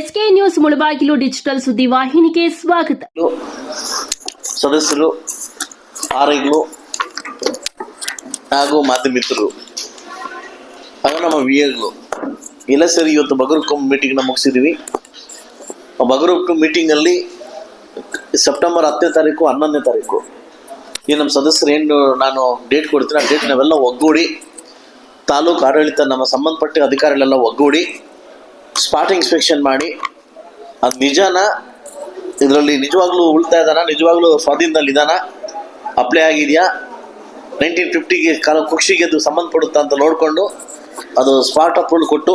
SK news Mulbagal digital ಸುದ್ದಿ ವಾಹಿನಿಗೆ ಸ್ವಾಗತ. ಸದಸ್ಯರು ಆರೈಗಳು ಹಾಗೂ ಮಾಧ್ಯಮಿತರು ಹಾಗೂ ನಮ್ಮ ವಿ ಎಗಳು ಎಲ್ಲ ಸರಿ, ಇವತ್ತು ಮೀಟಿಂಗ್ ಮೀಟಿಂಗ್ನ ಮುಗಿಸಿದ್ದೀವಿ ಮೀಟಿಂಗ್ ಮೀಟಿಂಗಲ್ಲಿ ಸೆಪ್ಟೆಂಬರ್ ಹತ್ತನೇ ತಾರೀಕು, ಹನ್ನೊಂದನೇ ತಾರೀಕು. ಈ ನಮ್ಮ ಸದಸ್ಯರು ಏನು ನಾನು ಡೇಟ್ ಕೊಡ್ತೀನಿ, ಆ ಡೇಟ್ ನಾವೆಲ್ಲ ಒಗ್ಗೂಡಿ ತಾಲೂಕು ಆಡಳಿತ ನಮ್ಮ ಸಂಬಂಧಪಟ್ಟ ಅಧಿಕಾರಿಗಳೆಲ್ಲ ಒಗ್ಗೂಡಿ ಸ್ಪಾಟ್ ಇನ್ಸ್ಪೆಕ್ಷನ್ ಮಾಡಿ, ಅದು ನಿಜಾನ, ಇದರಲ್ಲಿ ನಿಜವಾಗ್ಲೂ ಉಳ್ತಾ ಇದ್ದಾನ? ನಿಜವಾಗ್ಲೂ ಸ್ವಾಧೀನದಲ್ಲಿ ಇದಾನ ಅಪ್ಲೈ ಆಗಿದೆಯಾ? ನೈನ್ಟೀನ್ ಫಿಫ್ಟಿಗೆ ಕಾಲ ಕುಕ್ಷಿಗೆ ಅದು ಸಂಬಂಧಪಡುತ್ತಾ ಅಂತ ನೋಡಿಕೊಂಡು, ಅದು ಸ್ಪಾಟ್ ಅಪ್ರೂವಲ್ ಕೊಟ್ಟು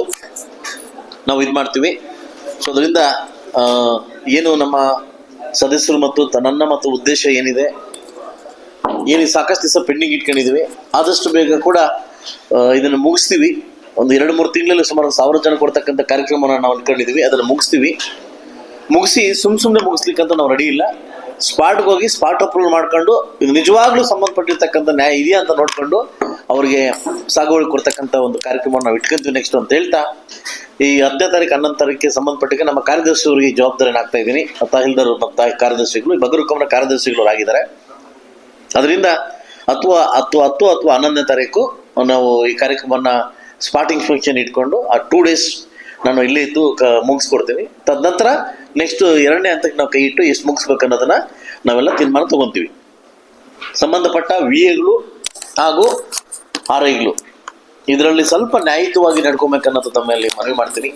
ನಾವು ಇದು ಮಾಡ್ತೀವಿ. ಸೊ ಅದರಿಂದ ಏನು ನಮ್ಮ ಸದಸ್ಯರು ಮತ್ತು ನನ್ನ ಮತ್ತು ಉದ್ದೇಶ ಏನಿದೆ ಏನು ಸಾಕಷ್ಟು ದಿವಸ ಪೆಂಡಿಂಗ್ ಇಟ್ಕೊಂಡಿದ್ದೀವಿ. ಆದಷ್ಟು ಬೇಗ ಕೂಡ ಇದನ್ನು ಮುಗಿಸ್ತೀವಿ. ಒಂದು ಎರಡು ಮೂರು ತಿಂಗಳಲ್ಲಿ ಸುಮಾರು ಸಾವಿರ ಜನ ಕೊಡ್ತಕ್ಕಂಥ ಕಾರ್ಯಕ್ರಮವನ್ನು ನಾವು ಅಂದ್ಕೊಂಡಿದ್ದೀವಿ ಅದನ್ನು ಮುಗಿಸ್ತೀವಿ. ಮುಗಿಸಿ ಸುಮ್ ಸುಮ್ಮನೆ ಮುಗಿಸ್ಲಿಕ್ಕಂತ ನಾವು ರೆಡಿ ಇಲ್ಲ. ಸ್ಪಾಟ್ಗೆ ಹೋಗಿ ಸ್ಪಾಟ್ ಅಪ್ರೂವಲ್ ಮಾಡ್ಕೊಂಡು, ಇದು ನಿಜವಾಗ್ಲೂ ಸಂಬಂಧಪಟ್ಟಿರ್ತಕ್ಕಂಥ ನ್ಯಾಯ ಇದೆಯಾ ಅಂತ ನೋಡ್ಕೊಂಡು ಅವರಿಗೆ ಸಾಗುವಳಿ ಕೊಡ್ತಕ್ಕಂಥ ಒಂದು ಕಾರ್ಯಕ್ರಮ ನಾವು ಇಟ್ಕೊಂತೀವಿ ನೆಕ್ಸ್ಟ್ ಅಂತ ಹೇಳ್ತಾ, ಈ ಹತ್ತನೇ ತಾರೀಕು ಹನ್ನೊಂದು ತಾರೀಕಿಗೆ ಸಂಬಂಧಪಟ್ಟಿಗೆ ನಮ್ಮ ಕಾರ್ಯದರ್ಶಿ ಅವರಿಗೆ ಈ ಜವಾಬ್ದಾರಿನ ಆಗ್ತಾ ಇದ್ದೀನಿ. ತಹೀಲ್ದಾರ್ ಮತ್ತು ಕಾರ್ಯದರ್ಶಿಗಳು ಬಗರುಕಮ್ಮನ ಕಾರ್ಯದರ್ಶಿಗಳು ಆಗಿದ್ದಾರೆ. ಅದರಿಂದ ಅಥವಾ ಹತ್ತು ಹತ್ತು ಅಥವಾ ಹನ್ನೊಂದನೇ ತಾರೀಕು ನಾವು ಈ ಕಾರ್ಯಕ್ರಮನ ಸ್ಪಾಟಿಂಗ್ ಫಂಕ್ಷನ್ ಇಟ್ಕೊಂಡು ಆ ಟೂ ಡೇಸ್ ನಾನು ಇಲ್ಲಿ ಇದ್ದು ಕ ಮುಗಿಸ್ಕೊಡ್ತೀನಿ. ತದನಂತರ ನೆಕ್ಸ್ಟ್ ಎರಡನೇ ಹಂತಕ್ಕೆ ನಾವು ಕೈ ಇಟ್ಟು ಎಷ್ಟು ಮುಗಿಸ್ಬೇಕು ಅನ್ನೋದನ್ನ ನಾವೆಲ್ಲ ತೀರ್ಮಾನ ತಗೊತೀವಿ. ಸಂಬಂಧಪಟ್ಟ ವಿ ಎಗಳು ಹಾಗೂ ಆರ್ ಐಗಳು ಇದರಲ್ಲಿ ಸ್ವಲ್ಪ ನ್ಯಾಯಿತವಾಗಿ ನಡ್ಕೊಬೇಕನ್ನೋದು ತಮ್ಮಲ್ಲಿ ಮನವಿ ಮಾಡ್ತೀನಿ.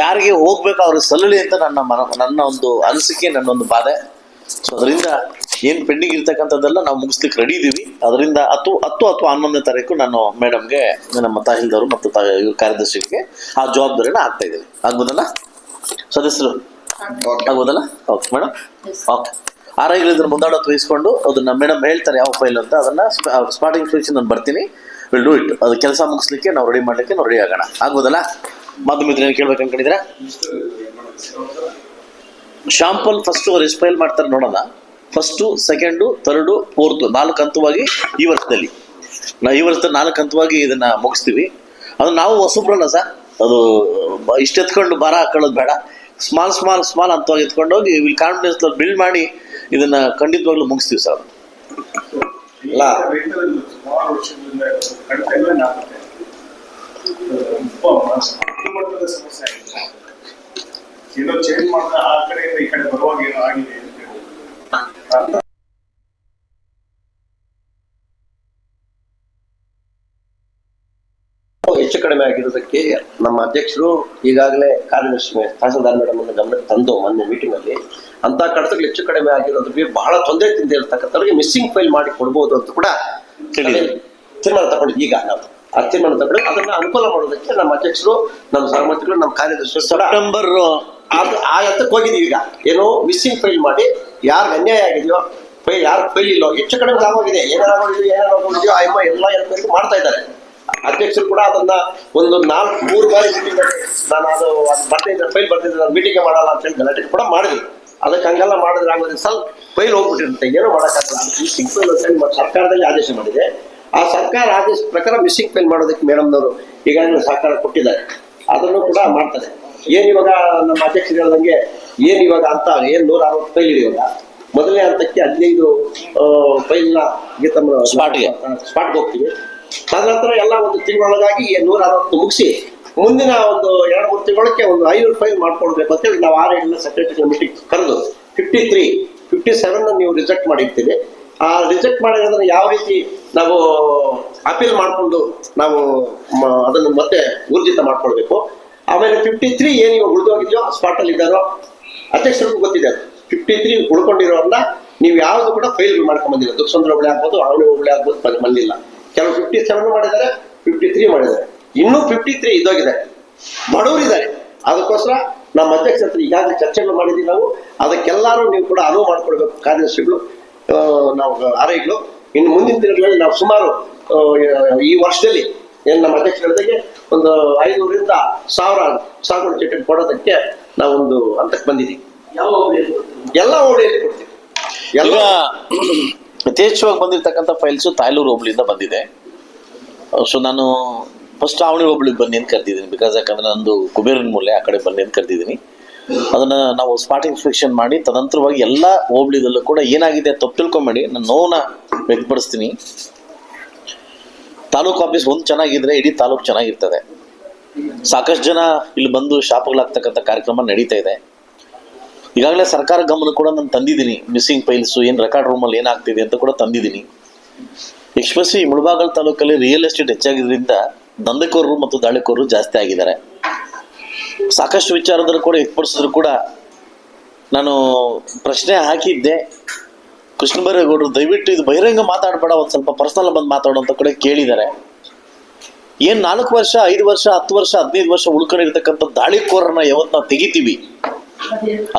ಯಾರಿಗೆ ಹೋಗ್ಬೇಕು ಅವ್ರಿಗೆ ಸಲ್ಲಲಿ ಅಂತ ನನ್ನ ಮನ ನನ್ನ ಒಂದು ಅನಿಸಿಕೆ, ನನ್ನ ಒಂದು ಬಾಧೆ. ಸೊ ಅದರಿಂದ ಏನು ಪೆಂಡಿಂಗ್ ಇರ್ತಕ್ಕಂಥದ್ದೆಲ್ಲ ನಾವು ಮುಗಿಸ್ಲಿಕ್ಕೆ ರೆಡಿ ಇದ್ದೀವಿ ಅದರಿಂದ ಹತ್ತು ಹತ್ತು ಅಥವಾ ಹನ್ನೊಂದನೇ ತಾರೀಕು ನಾನು ಮೇಡಮ್ಗೆ ನಮ್ಮ ತಾಹಿಲ್ದವರು ಮತ್ತು ಕಾರ್ಯದರ್ಶಿಗೆ ಆ ಜವಾಬ್ದಾರಿನ ಆಗ್ತಾ ಇದ್ದೀವಿ. ಆಗ್ಬೋದಲ್ಲ? ಸದಸ್ಯರು ಆಗ್ಬೋದಲ್ಲ? ಓಕೆ ಮೇಡಮ್ ಓಕೆ ಆರೈಗಳು ಇದ್ರ ಮುಂದಾಡೋದು ವಹಿಸ್ಕೊಂಡು ಅದನ್ನ ಮೇಡಮ್ ಹೇಳ್ತಾರೆ ಯಾವ ಫೈಲ್ ಅಂತ. ಅದನ್ನ ಸ್ಪಾಟಿಂಗ್ ಫೀಲ್ಸ್ ನಾನು ಬರ್ತೀನಿ. ವಿಲ್ ಡೂ ಇಟ್ ಅದು ಕೆಲಸ ಮುಗಿಸ್ಲಿಕ್ಕೆ ನಾವು ರೆಡಿ ಮಾಡ್ಲಿಕ್ಕೆ ನಾವು ರೆಡಿ ಆಗೋಣ. ಆಗ್ಬೋದಲ್ಲ? ಮಾಧ್ಯಮಿತ್ರ ಏನು ಕೇಳ್ಬೇಕು ಅನ್ಕೊಂಡಿದ್ದೀರಾ? ಶಾಂಪಲ್ ಫಸ್ಟ್ ಫೈಲ್ ಮಾಡ್ತಾರೆ ನೋಡೋಣ. ಫಸ್ಟು ಸೆಕೆಂಡು ಥರ್ಡ್ ಫೋರ್ತ್ ನಾಲ್ಕು ಹಂತವಾಗಿ ಈ ವರ್ಷದಲ್ಲಿ. ನಾವು ಈ ವರ್ಷದಲ್ಲಿ ನಾಲ್ಕು ಹಂತವಾಗಿ ಇದನ್ನ ಮುಗಿಸ್ತೀವಿ. ಅದು ನಾವು ಹೊಸಬ್ರಲ್ಲ ಸರ್. ಅದು ಬ- ಇಷ್ಟು ಎತ್ಕೊಂಡು ಭಾರ ಹಾಕೊಳ್ಳೋದು ಬೇಡ. ಸ್ಮಾಲ್ ಸ್ಮಾಲ್ ಸ್ಮಾಲ್ ಹಂತವಾಗಿ ಎತ್ಕೊಂಡು ಹೋಗಿ ವಿಲ್ ಕಾನ್ಫಿಡೆನ್ಸ್ ಬಿಲ್ಡ್ ಮಾಡಿ ಇದನ್ನ ಖಂಡಿತವಾಗ್ಲೂ ಮುಗಿಸ್ತೀವಿ ಸರ್. ಆಗಿದೆ. ಏನೋ ಚೇಂಜ್ ಮಾಡಿದ್ರೆ ಆ ಕಡೆಯಿಂದ ಈ ಕಡೆ ಬರುವಾಗ ಏನೋ ಆಗಿದೆ. ಹೆಚ್ಚು ಕಡಿಮೆ ಆಗಿರೋದಕ್ಕೆ ನಮ್ಮ ಅಧ್ಯಕ್ಷರು ಈಗಾಗಲೇ ಕಾರ್ಯದರ್ಶಿ ತಹಸೀಲ್ದಾರ್ ಮೇಡಮ್ ಅನ್ನು ಗಮನಕ್ಕೆ ತಂದು ಮೊನ್ನೆ ಮೀಟಿಂಗ್ ಅಲ್ಲಿ ಅಂತ ಕಡತಗಳು ಹೆಚ್ಚು ಕಡಿಮೆ ಆಗಿರೋದಕ್ಕೆ ಬಹಳ ತೊಂದರೆ ತಿಂದ ಇರ್ತಕ್ಕಂಥವ್ರಿಗೆ ಮಿಸ್ಸಿಂಗ್ ಫೈಲ್ ಮಾಡಿ ಕೊಡ್ಬೋದು ಅಂತ ಕೂಡ ತಿಳಿ ತೀರ್ಮಾನ ತಗೊಂಡು ಈಗ ನಾವು. ಆ ತೀರ್ಮಾನ ತಗೊಂಡು ಅದನ್ನ ಅನುಕೂಲ ಮಾಡೋದಕ್ಕೆ ನಮ್ಮ ಅಧ್ಯಕ್ಷರು ನಮ್ಮ ಸಹಮತಿಗಳು ನಮ್ಮ ಕಾರ್ಯದರ್ಶಿ ಸೆಪ್ಟೆಂಬರ್ ಆ ಹತ್ತಕ್ಕೆ ಹೋಗಿದ್ದೀವಿ ಈಗ. ಏನೋ ಮಿಸ್ಸಿಂಗ್ ಫೈಲ್ ಮಾಡಿ ಯಾರು ಅನ್ಯಾಯ ಆಗಿದೆಯೋ ಫೈ ಯಾರು ಫೈಲ್ ಇಲ್ಲೋ, ಹೆಚ್ಚು ಕಡೆ ಆಗೋಗಿದೆ ಏನಾರು ಆಗೋದಿದೆಯೋ ಏನಾರು ಆ ಎಮ್ಮ ಎಲ್ಲ ಎನ್ಕ್ವೈರಿ ಮಾಡ್ತಾ ಇದ್ದಾರೆ. ಅಧ್ಯಕ್ಷರು ಕೂಡ ಅದನ್ನ ಒಂದು ನಾಲ್ಕು, ಮೂರು ಬಾರಿ ಮೀಟಿಂಗ್ ನಾನು ಅದು ಅದು ಬರ್ತಿದ್ದೆ ಫೈಲ್ ಬರ್ತಿದ್ದೆ ನಾನು ಮೀಟಿಂಗ್ ಮಾಡಲ್ಲ ಅಂತ ಹೇಳಿ ಗಲಾಟೆ ಕೂಡ ಮಾಡಿದ್ವಿ ಅದಕ್ಕೆ ಹಂಗೆಲ್ಲ ಮಾಡಿದ್ರೆ ಆಗೋದ್ರೆ ಸ್ವಲ್ಪ ಫೈಲ್ ಹೋಗ್ಬಿಟ್ಟಿರುತ್ತೆ, ಏನು ಮಾಡೋಕ್ಕಾಗಲ್ಲ. ಮಿಸ್ಸಿಂಗ್ ಫೈಲ್ ಅಂತ ಸರ್ಕಾರದಲ್ಲಿ ಆದೇಶ ಮಾಡಿದೆ. ಆ ಸರ್ಕಾರ ಆದೇಶ ಪ್ರಕಾರ ಮಿಸ್ಸಿಂಗ್ ಫೈಲ್ ಮಾಡೋದಕ್ಕೆ ಮೇಡಮ್ನವರು ಈಗಾಗಲೇ ಸರ್ಕಾರ ಕೊಟ್ಟಿದ್ದಾರೆ. ಅದನ್ನು ಕೂಡ ಮಾಡ್ತಾರೆ. ಏನ್ ಇವಾಗ ನಮ್ಮ ಅಧ್ಯಕ್ಷರು ಹೇಳ್ದಂಗೆ ಏನ್ ಇವಾಗ ಅಂತ ಏನು ನೂರ ಅರವತ್ತು ಫೈಲ್ ಇದೆ ಇವಾಗ. ಮೊದಲನೇ ಹಂತಕ್ಕೆ ಹದಿನೈದು ಫೈಲ್ನ ಸ್ಪಾಟ್ಗೆ. ಸ್ಪಾಟ್ಗೆ ಹೋಗ್ತೀವಿ. ತದನಂತರ ಎಲ್ಲ ಒಂದು ತಿಂಗಳೊಳಗಾಗಿ ನೂರ ಅರವತ್ತು ಮುಗಿಸಿ ಮುಂದಿನ ಒಂದು ಎರಡು ಮೂರು ತಿಂಗಳಕ್ಕೆ ಒಂದು ಐನೂರು ಫೈಲ್ ಮಾಡ್ಕೊಳ್ಬೇಕು ಅಂತೇಳಿ ನಾವು ಆರ್ ಐ ಸೆಕ್ರೆಟರಿ ಕಮಿಟಿ ಕರೆದು ಫಿಫ್ಟಿ ತ್ರೀ ಫಿಫ್ಟಿ ಸೆವೆನ್ ನೀವು ರಿಜೆಕ್ಟ್ ಮಾಡಿರ್ತೀವಿ ಆ ರಿಜೆಕ್ಟ್ ಮಾಡಿರೋದನ್ನ ಯಾವ ರೀತಿ ನಾವು ಅಪೀಲ್ ಮಾಡಿಕೊಂಡು ನಾವು ಅದನ್ನು ಮತ್ತೆ ಊರ್ಜಿತ ಮಾಡ್ಕೊಳ್ಬೇಕು. ಆಮೇಲೆ ಫಿಫ್ಟಿ ತ್ರೀ ಏನು ಇವಾಗ ಉಳಿದೋಗಿದೆಯೋ ಸ್ಪಾಟಲ್ಲಿ ಇದ್ದಾರೋ ಅಧ್ಯಕ್ಷರಿಗೂ ಗೊತ್ತಿದೆ. ಅದು ಫಿಫ್ಟಿ ತ್ರೀ ಉಳ್ಕೊಂಡಿರೋರನ್ನ ನೀವು ಯಾವ್ದು ಕೂಡ ಫೈಲ್ ಮಾಡ್ಕೊಂಡ್ ಬಂದಿಲ್ಲ ದುಕ್ಸಂದ್ರ ಒಳ್ಳೆ ಆಗ್ಬೋದು ಅವಳಿ ಒಳ್ಳೆ ಆಗ್ಬೋದು ಬಂದ್- ಬಂದಿಲ್ಲ ಕೆಲವು ಫಿಫ್ಟಿ ಸೆವೆನ್ ಮಾಡಿದ್ದಾರೆ ಫಿಫ್ಟಿ ತ್ರೀ ಮಾಡಿದ್ದಾರೆ. ಇನ್ನೂ ಫಿಫ್ಟಿ ತ್ರೀ ಇದ್ದೋಗಿದೆ. ಬಡವರಿದ್ದಾರೆ. ಅದಕ್ಕೋಸ್ಕರ ನಮ್ಮ ಅಧ್ಯಕ್ಷರ ಹತ್ರ ಈಗಾಗಲೇ ಚರ್ಚೆಗಳು ಮಾಡಿದ್ದೀವಿ ನಾವು. ಅದಕ್ಕೆಲ್ಲರೂ ನೀವು ಕೂಡ ಅನುವು ಮಾಡ್ಕೊಳ್ಬೇಕು. ಕಾರ್ಯದರ್ಶಿಗಳು ನಾವು ಆರೈಗಳು. ಇನ್ನು ಮುಂದಿನ ದಿನಗಳಲ್ಲಿ ನಾವು ಸುಮಾರು ಈ ವರ್ಷದಲ್ಲಿ ಏನು ನಮ್ಮ ಅಧ್ಯಕ್ಷರು ಹೇಳಿದಾಗೆ ಒಂದು ಐನೂರಿಂದ ಸಾವಿರ ಸಾವಿರ ಚೀಟಿ ಕೊಡೋದಕ್ಕೆ ನಾವೊಂದು ಹಂತಕ್ಕೆ ಬಂದಿದ್ದೀವಿ. ಎಲ್ಲ ಹೋಬಳಿಯಲ್ಲಿ ಕೊಡ್ತೀವಿ. ಎಲ್ಲ ಯಥೇಚ್ಛವಾಗಿ ಬಂದಿರತಕ್ಕಂತ ಫೈಲ್ಸು ತಾಯ್ಲೂರು ಹೋಬಳಿಯಿಂದ ಬಂದಿದೆ. ಸೊ ನಾನು ಫಸ್ಟ್ ಆವಣಿ ಹೋಬಳಿಗೆ ಬನ್ನಿ ಅಂತ ಕರೆದಿದ್ದೀನಿ ಬಿಕಾಸ್ ಯಾಕಂದ್ರೆ ನಂದು ಕುಬೇರನ ಮೂಲೆ ಆ ಕಡೆ ಬನ್ನಿ ಅಂತ ಕರೆದಿದ್ದೀನಿ. ಅದನ್ನ ನಾವು ಸ್ಪಾಟ್ ಇನ್ಸ್ಪೆಕ್ಷನ್ ಮಾಡಿ ತದಂತರವಾಗಿ ಎಲ್ಲ ಹೋಬಳಿದಲ್ಲೂ ಕೂಡ ಏನಾಗಿದೆ ತಪ್ಪು ತಿಳ್ಕೊಂಬೇಡಿ. ನಾನು ನೋವನ್ನ ವ್ಯಕ್ತಪಡಿಸ್ತೀನಿ. ತಾಲೂಕು ಆಫೀಸ್ ಒಂದು ಚೆನ್ನಾಗಿದ್ರೆ ಇಡೀ ತಾಲೂಕು ಚೆನ್ನಾಗಿರ್ತದೆ. ಸಾಕಷ್ಟು ಜನ ಇಲ್ಲಿ ಬಂದು ಶಾಪ್ಗಳಾಗ್ತಕ್ಕಂಥ ಕಾರ್ಯಕ್ರಮ ನಡೀತಾ ಇದೆ. ಈಗಾಗಲೇ ಸರ್ಕಾರ ಗಮನ ಕೂಡ ನಾನು ತಂದಿದ್ದೀನಿ. ಮಿಸ್ಸಿಂಗ್ ಫೈಲ್ಸು, ಏನು ರೆಕಾರ್ಡ್ ರೂಮಲ್ಲಿ ಏನಾಗ್ತಿದೆ ಅಂತ ಕೂಡ ತಂದಿದ್ದೀನಿ. ಎಕ್ಸ್ಪ್ರೆಸ್ಸಿ ಮುಳಬಾಗಲ್ ತಾಲೂಕಲ್ಲಿ ರಿಯಲ್ ಎಸ್ಟೇಟ್ ಹೆಚ್ಚಾಗಿದ್ದರಿಂದ ದಂಧಕೋರರು ಮತ್ತು ದಾಳಿಕೋರರು ಜಾಸ್ತಿ ಆಗಿದ್ದಾರೆ. ಸಾಕಷ್ಟು ವಿಚಾರದಲ್ಲೂ ಕೂಡ ವ್ಯಕ್ತಪಡಿಸಿದ್ರು ಕೂಡ ನಾನು ಪ್ರಶ್ನೆ ಹಾಕಿದ್ದೆ. ಕೃಷ್ಣ ಬೈರೇಗೌಡರು ದಯವಿಟ್ಟು ಇದು ಬಹಿರಂಗ ಮಾತಾಡಬೇಡ, ಒಂದು ಸ್ವಲ್ಪ ಪರ್ಸನಲ್ ಬಂದು ಮಾತಾಡೋ ಅಂತ ಕೂಡ ಕೇಳಿದ್ದಾರೆ. ಏನ್ ನಾಲ್ಕು ವರ್ಷ, ಐದು ವರ್ಷ, ಹತ್ತು ವರ್ಷ, ಹದಿನೈದು ವರ್ಷ ಉಳ್ಕೊಂಡಿರ್ತಕ್ಕಂಥ ದಾಳಿಕೋರನ್ನ ಯಾವತ್ತು ನಾವು ತೆಗಿತೀವಿ?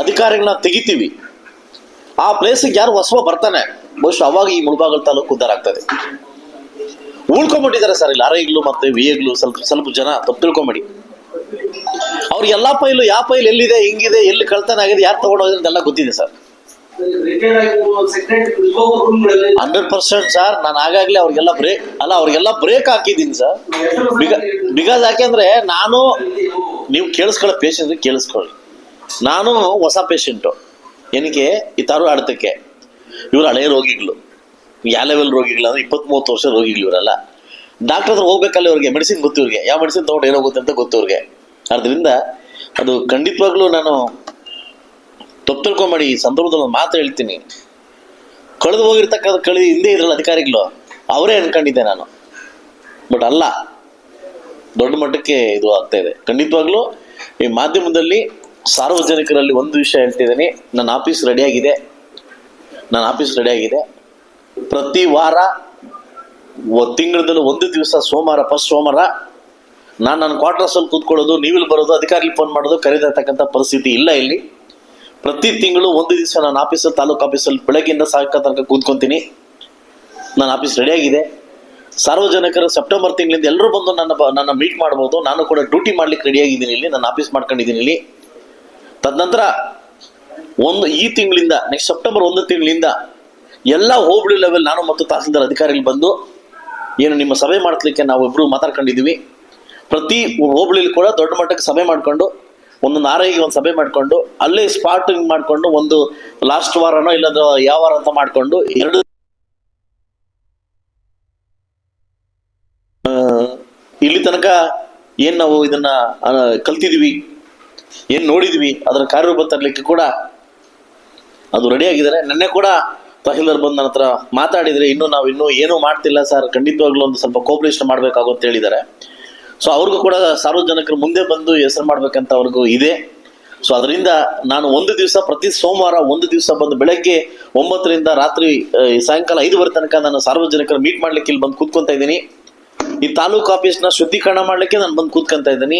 ಅಧಿಕಾರಿಗಳನ್ನ ತೆಗಿತೀವಿ? ಆ ಪ್ಲೇಸಿಗೆ ಯಾರು ಹೊಸವ ಬರ್ತಾನೆ? ಬಹುಶಃ ಅವಾಗ ಈ ಮುಳಬಾಗಲ್ ತಾಲೂಕು ಉದ್ದಾರಾಗ್ತದೆ ಉಳ್ಕೊಂಡ್ಬಿಟ್ಟಿದ್ದಾರೆ ಸರ್ ಇಲ್ಲಿ ಅರೈಗ್ಲು ಮತ್ತೆ ವಿಯಗ್ಲು, ಸ್ವಲ್ಪ ಸ್ವಲ್ಪ ಜನ ತಪ್ಪು ತಿಳ್ಕೊಂಬಿಡಿ. ಅವ್ರ ಎಲ್ಲಾ ಪೈಲು ಯಾವ ಫೈಲ್ ಎಲ್ಲಿದೆ, ಹೆಂಗಿದೆ, ಎಲ್ಲಿ ಕಳ್ತನ ಆಗಿದೆ, ಯಾರು ತಗೊಂಡೋಗಿದೆ ಅಂತೆಲ್ಲ ಗೊತ್ತಿದೆ ಸರ್. ಹಂಡ್ರೆಡ್ ಪರ್ಸೆಂಟ್ ಸರ್ ನಾನು ಆಗಾಗ್ಲೇ ಅವ್ರಿಗೆಲ್ಲ ಬ್ರೇಕ್ ಅಲ್ಲ ಅವ್ರಿಗೆಲ್ಲ ಬ್ರೇಕ್ ಹಾಕಿದ್ದೀನಿ ಸರ್. ಬಿಕಾ ಬಿಕಾಸ್ ಯಾಕೆಂದ್ರೆ ನಾನು ನೀವು ಕೇಳಿಸ್ಕೊಳ್ಳೋ ಪೇಷಂಟ್ ಕೇಳಿಸ್ಕೊಳ್ಳಿ. ನಾನು ಹೊಸ ಪೇಷಂಟು ಏನಕ್ಕೆ? ಈ ತಾರು ಆಡತಕ್ಕೆ ಇವ್ರು ಹಳೆಯ ರೋಗಿಗಳು. ಯಾವ ಲೆವೆಲ್ ರೋಗಿಗಳು ಅಂದ್ರೆ ಇಪ್ಪತ್ತ್ ಮೂವತ್ತು ವರ್ಷ ರೋಗಿಗಳು ಇವರಲ್ಲ. ಡಾಕ್ಟರ್ ಹತ್ರ ಹೋಗ್ಬೇಕಲ್ಲ ಇವ್ರಿಗೆ ಮೆಡಿಸಿನ್ ಗೊತ್ತು ಇವ್ರಿಗೆ. ಯಾವ ಮೆಡಿಸಿನ್ ತಗೊಂಡು ಏನೋಗುತ್ತೆ ಅಂತ ಗೊತ್ತು ಇವ್ರಿಗೆ. ಅದರಿಂದ ಅದು ಖಂಡಿತವಾಗ್ಲೂ ನಾನು ತಪ್ಪು ತಿಳ್ಕೊಂಬೇಡಿ, ಈ ಸಂದರ್ಭದಲ್ಲಿ ಒಂದು ಮಾತು ಹೇಳ್ತೀನಿ. ಕಳೆದು ಹೋಗಿರ್ತಕ್ಕಂಥ ಕಳಿ ಹಿಂದೆ ಇದ್ರಲ್ಲ ಅಧಿಕಾರಿಗಳು, ಅವರೇ ಅನ್ಕೊಂಡಿದ್ದೆ ನಾನು. ಬಟ್ ಅಲ್ಲ, ದೊಡ್ಡ ಮಟ್ಟಕ್ಕೆ ಇದು ಆಗ್ತಾ ಇದೆ. ಖಂಡಿತವಾಗ್ಲೂ, ಈ ಮಾಧ್ಯಮದಲ್ಲಿ ಸಾರ್ವಜನಿಕರಲ್ಲಿ ಒಂದು ವಿಷಯ ಹೇಳ್ತಿದ್ದೀನಿ. ನನ್ನ ಆಫೀಸ್ ರೆಡಿಯಾಗಿದೆ. ನನ್ನ ಆಫೀಸ್ ರೆಡಿಯಾಗಿದೆ. ಪ್ರತಿ ವಾರ ತಿಂಗಳದಲ್ಲಿ ಒಂದು ದಿವಸ, ಸೋಮವಾರ, ಫಸ್ಟ್ ಸೋಮವಾರ, ನಾನು ನನ್ನ ಕ್ವಾರ್ಟರ್ಸಲ್ಲಿ ಕೂತ್ಕೊಳ್ಳೋದು, ನೀವಿಲ್ಲಿ ಬರೋದು ಅಧಿಕಾರಿ ಫೋನ್ ಮಾಡೋದು, ಕರೆದಿರ್ತಕ್ಕಂಥ ಪರಿಸ್ಥಿತಿ ಇಲ್ಲ ಇಲ್ಲಿ. ಪ್ರತಿ ತಿಂಗಳು ಒಂದು ದಿವಸ ನಾನು ಆಫೀಸಲ್ಲಿ ತಾಲೂಕು ಆಫೀಸಲ್ಲಿ ಬೆಳಗ್ಗೆಯಿಂದ ಸಾಯಂಕಾಲ ತನಕ ಕೂತ್ಕೊಂತೀನಿ. ನನ್ನ ಆಫೀಸ್ ರೆಡಿಯಾಗಿದೆ ಸಾರ್ವಜನಿಕರು ಸೆಪ್ಟೆಂಬರ್ ತಿಂಗಳಿಂದ ಎಲ್ಲರೂ ಬಂದು ನನ್ನ ನನ್ನ ಮೀಟ್ ಮಾಡ್ಬೋದು. ನಾನು ಕೂಡ ಡ್ಯೂಟಿ ಮಾಡ್ಲಿಕ್ಕೆ ರೆಡಿಯಾಗಿದ್ದೀನಿ ಇಲ್ಲಿ. ನಾನು ಆಫೀಸ್ ಮಾಡ್ಕೊಂಡಿದ್ದೀನಿ ಇಲ್ಲಿ. ತದನಂತರ ಒಂದು, ಈ ತಿಂಗಳಿಂದ ನೆಕ್ಸ್ಟ್ ಸೆಪ್ಟೆಂಬರ್ ಒಂದು ತಿಂಗಳಿಂದ ಎಲ್ಲ ಹೋಬಳಿ ಲೆವೆಲ್ ನಾನು ಮತ್ತು ತಹಸೀಲ್ದಾರ್ ಅಧಿಕಾರಿಗಳು ಬಂದು ಏನು ನಿಮ್ಮ ಸಭೆ ಮಾಡ್ಲಿಕ್ಕೆ ನಾವು ಇಬ್ರು ಮಾತಾಡ್ಕೊಂಡಿದ್ದೀವಿ. ಪ್ರತಿ ಹೋಬಳಿಲಿ ಕೂಡ ದೊಡ್ಡ ಮಟ್ಟಕ್ಕೆ ಸಭೆ ಮಾಡ್ಕೊಂಡು ಒಂದೊಂದು ನಾರಾಯಿಗೆ ಒಂದು ಸಭೆ ಮಾಡ್ಕೊಂಡು, ಅಲ್ಲೇ ಸ್ಪಾಟಿಂಗ್ ಮಾಡ್ಕೊಂಡು, ಒಂದು ಲಾಸ್ಟ್ ವಾರನೋ ಇಲ್ಲಾಂದ್ರೆ ಯಾವ ವಾರ ಅಂತ ಮಾಡ್ಕೊಂಡು, ಎರಡು ಇಲ್ಲಿ ತನಕ ಏನ್ ನಾವು ಇದನ್ನ ಕಲ್ತಿದೀವಿ, ಏನ್ ನೋಡಿದ್ವಿ, ಅದರ ಕಾರ್ಯರೂಪ ತರಲಿಕ್ಕೆ ಕೂಡ ಅದು ರೆಡಿ ಆಗಿದ್ದಾರೆ. ನೆನ್ನೆ ಕೂಡ ತಹಸೀಲ್ದಾರ್ ಬಂದು ನನ್ನ ಹತ್ರ ಮಾತಾಡಿದ್ರೆ, ಇನ್ನು ನಾವು ಇನ್ನೂ ಏನೂ ಮಾಡ್ತಿಲ್ಲ ಸರ್, ಖಂಡಿತವಾಗ್ಲೂ ಒಂದು ಸ್ವಲ್ಪ ಕೋಪರೇಷನ್ ಮಾಡಬೇಕಾಗುತ್ತೆ ಹೇಳಿದ್ದಾರೆ. ಸೊ ಅವ್ರಿಗೂ ಕೂಡ ಸಾರ್ವಜನಿಕರು ಮುಂದೆ ಬಂದು ಹೆಸರು ಮಾಡ್ಬೇಕಂತ ಅವ್ರಿಗೂ ಇದೆ. ಸೊ ಅದರಿಂದ ನಾನು ಒಂದು ದಿವಸ ಪ್ರತಿ ಸೋಮವಾರ ಒಂದು ದಿವಸ ಬಂದು ಬೆಳಗ್ಗೆ ಒಂಬತ್ತರಿಂದ ರಾತ್ರಿ ಸಾಯಂಕಾಲ ಐದುವರೆ ತನಕ ನಾನು ಸಾರ್ವಜನಿಕರು ಮೀಟ್ ಮಾಡ್ಲಿಕ್ಕೆ ಇಲ್ಲಿ ಬಂದು ಕೂತ್ಕೊಂತ ಇದ್ದೀನಿ. ಈ ತಾಲೂಕು ಆಫೀಸ್ನ ಶುದ್ಧೀಕರಣ ಮಾಡ್ಲಿಕ್ಕೆ ನಾನು ಬಂದು ಕೂತ್ಕೊಂತ ಇದ್ದೀನಿ.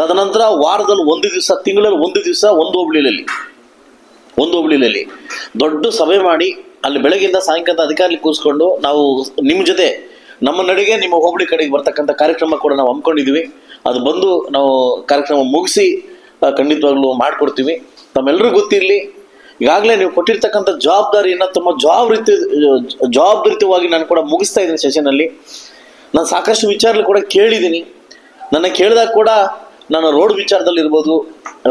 ತದನಂತರ ವಾರದಲ್ಲಿ ಒಂದು ದಿವಸ, ತಿಂಗಳಲ್ಲಿ ಒಂದು ದಿವಸ ಒಂದು ಹೋಬಳಿಲಲ್ಲಿ ಒಂದು ಹೋಬಳಿಲಲ್ಲಿ. ದೊಡ್ಡ ಸಭೆ ಮಾಡಿ ಅಲ್ಲಿ ಬೆಳಗ್ಗೆಯಿಂದ ಸಾಯಂಕಾಲ ಅಧಿಕಾರಿ ಕೂರಿಸ್ಕೊಂಡು ನಾವು ನಿಮ್ಮ ಜೊತೆ ನಮ್ಮ ನಡಿಗೆ ನಿಮ್ಮ ಹೋಬಳಿ ಕಡೆಗೆ ಬರ್ತಕ್ಕಂಥ ಕಾರ್ಯಕ್ರಮ ಕೂಡ ನಾವು ಹಮ್ಮಿಕೊಂಡಿದ್ದೀವಿ. ಅದು ಬಂದು ನಾವು ಕಾರ್ಯಕ್ರಮ ಮುಗಿಸಿ ಖಂಡಿತವಾಗ್ಲೂ ಮಾಡಿಕೊಡ್ತೀವಿ. ತಮ್ಮೆಲ್ಲರೂ ಗೊತ್ತಿರಲಿ, ಈಗಾಗಲೇ ನೀವು ಕೊಟ್ಟಿರ್ತಕ್ಕಂಥ ಜವಾಬ್ದಾರಿಯನ್ನು ತುಂಬ ಜವಾಬ್ದಾರಿ ಜವಾಬ್ದಾರಿತವಾಗಿ ನಾನು ಕೂಡ ಮುಗಿಸ್ತಾ ಇದ್ದೀನಿ ಸೆಷನಲ್ಲಿ. ನಾನು ಸಾಕಷ್ಟು ವಿಚಾರಗಳು ಕೂಡ ಕೇಳಿದ್ದೀನಿ. ನನ್ನ ಕೇಳಿದಾಗ ಕೂಡ ನಾನು ರೋಡ್ ವಿಚಾರದಲ್ಲಿ ಇರ್ಬೋದು,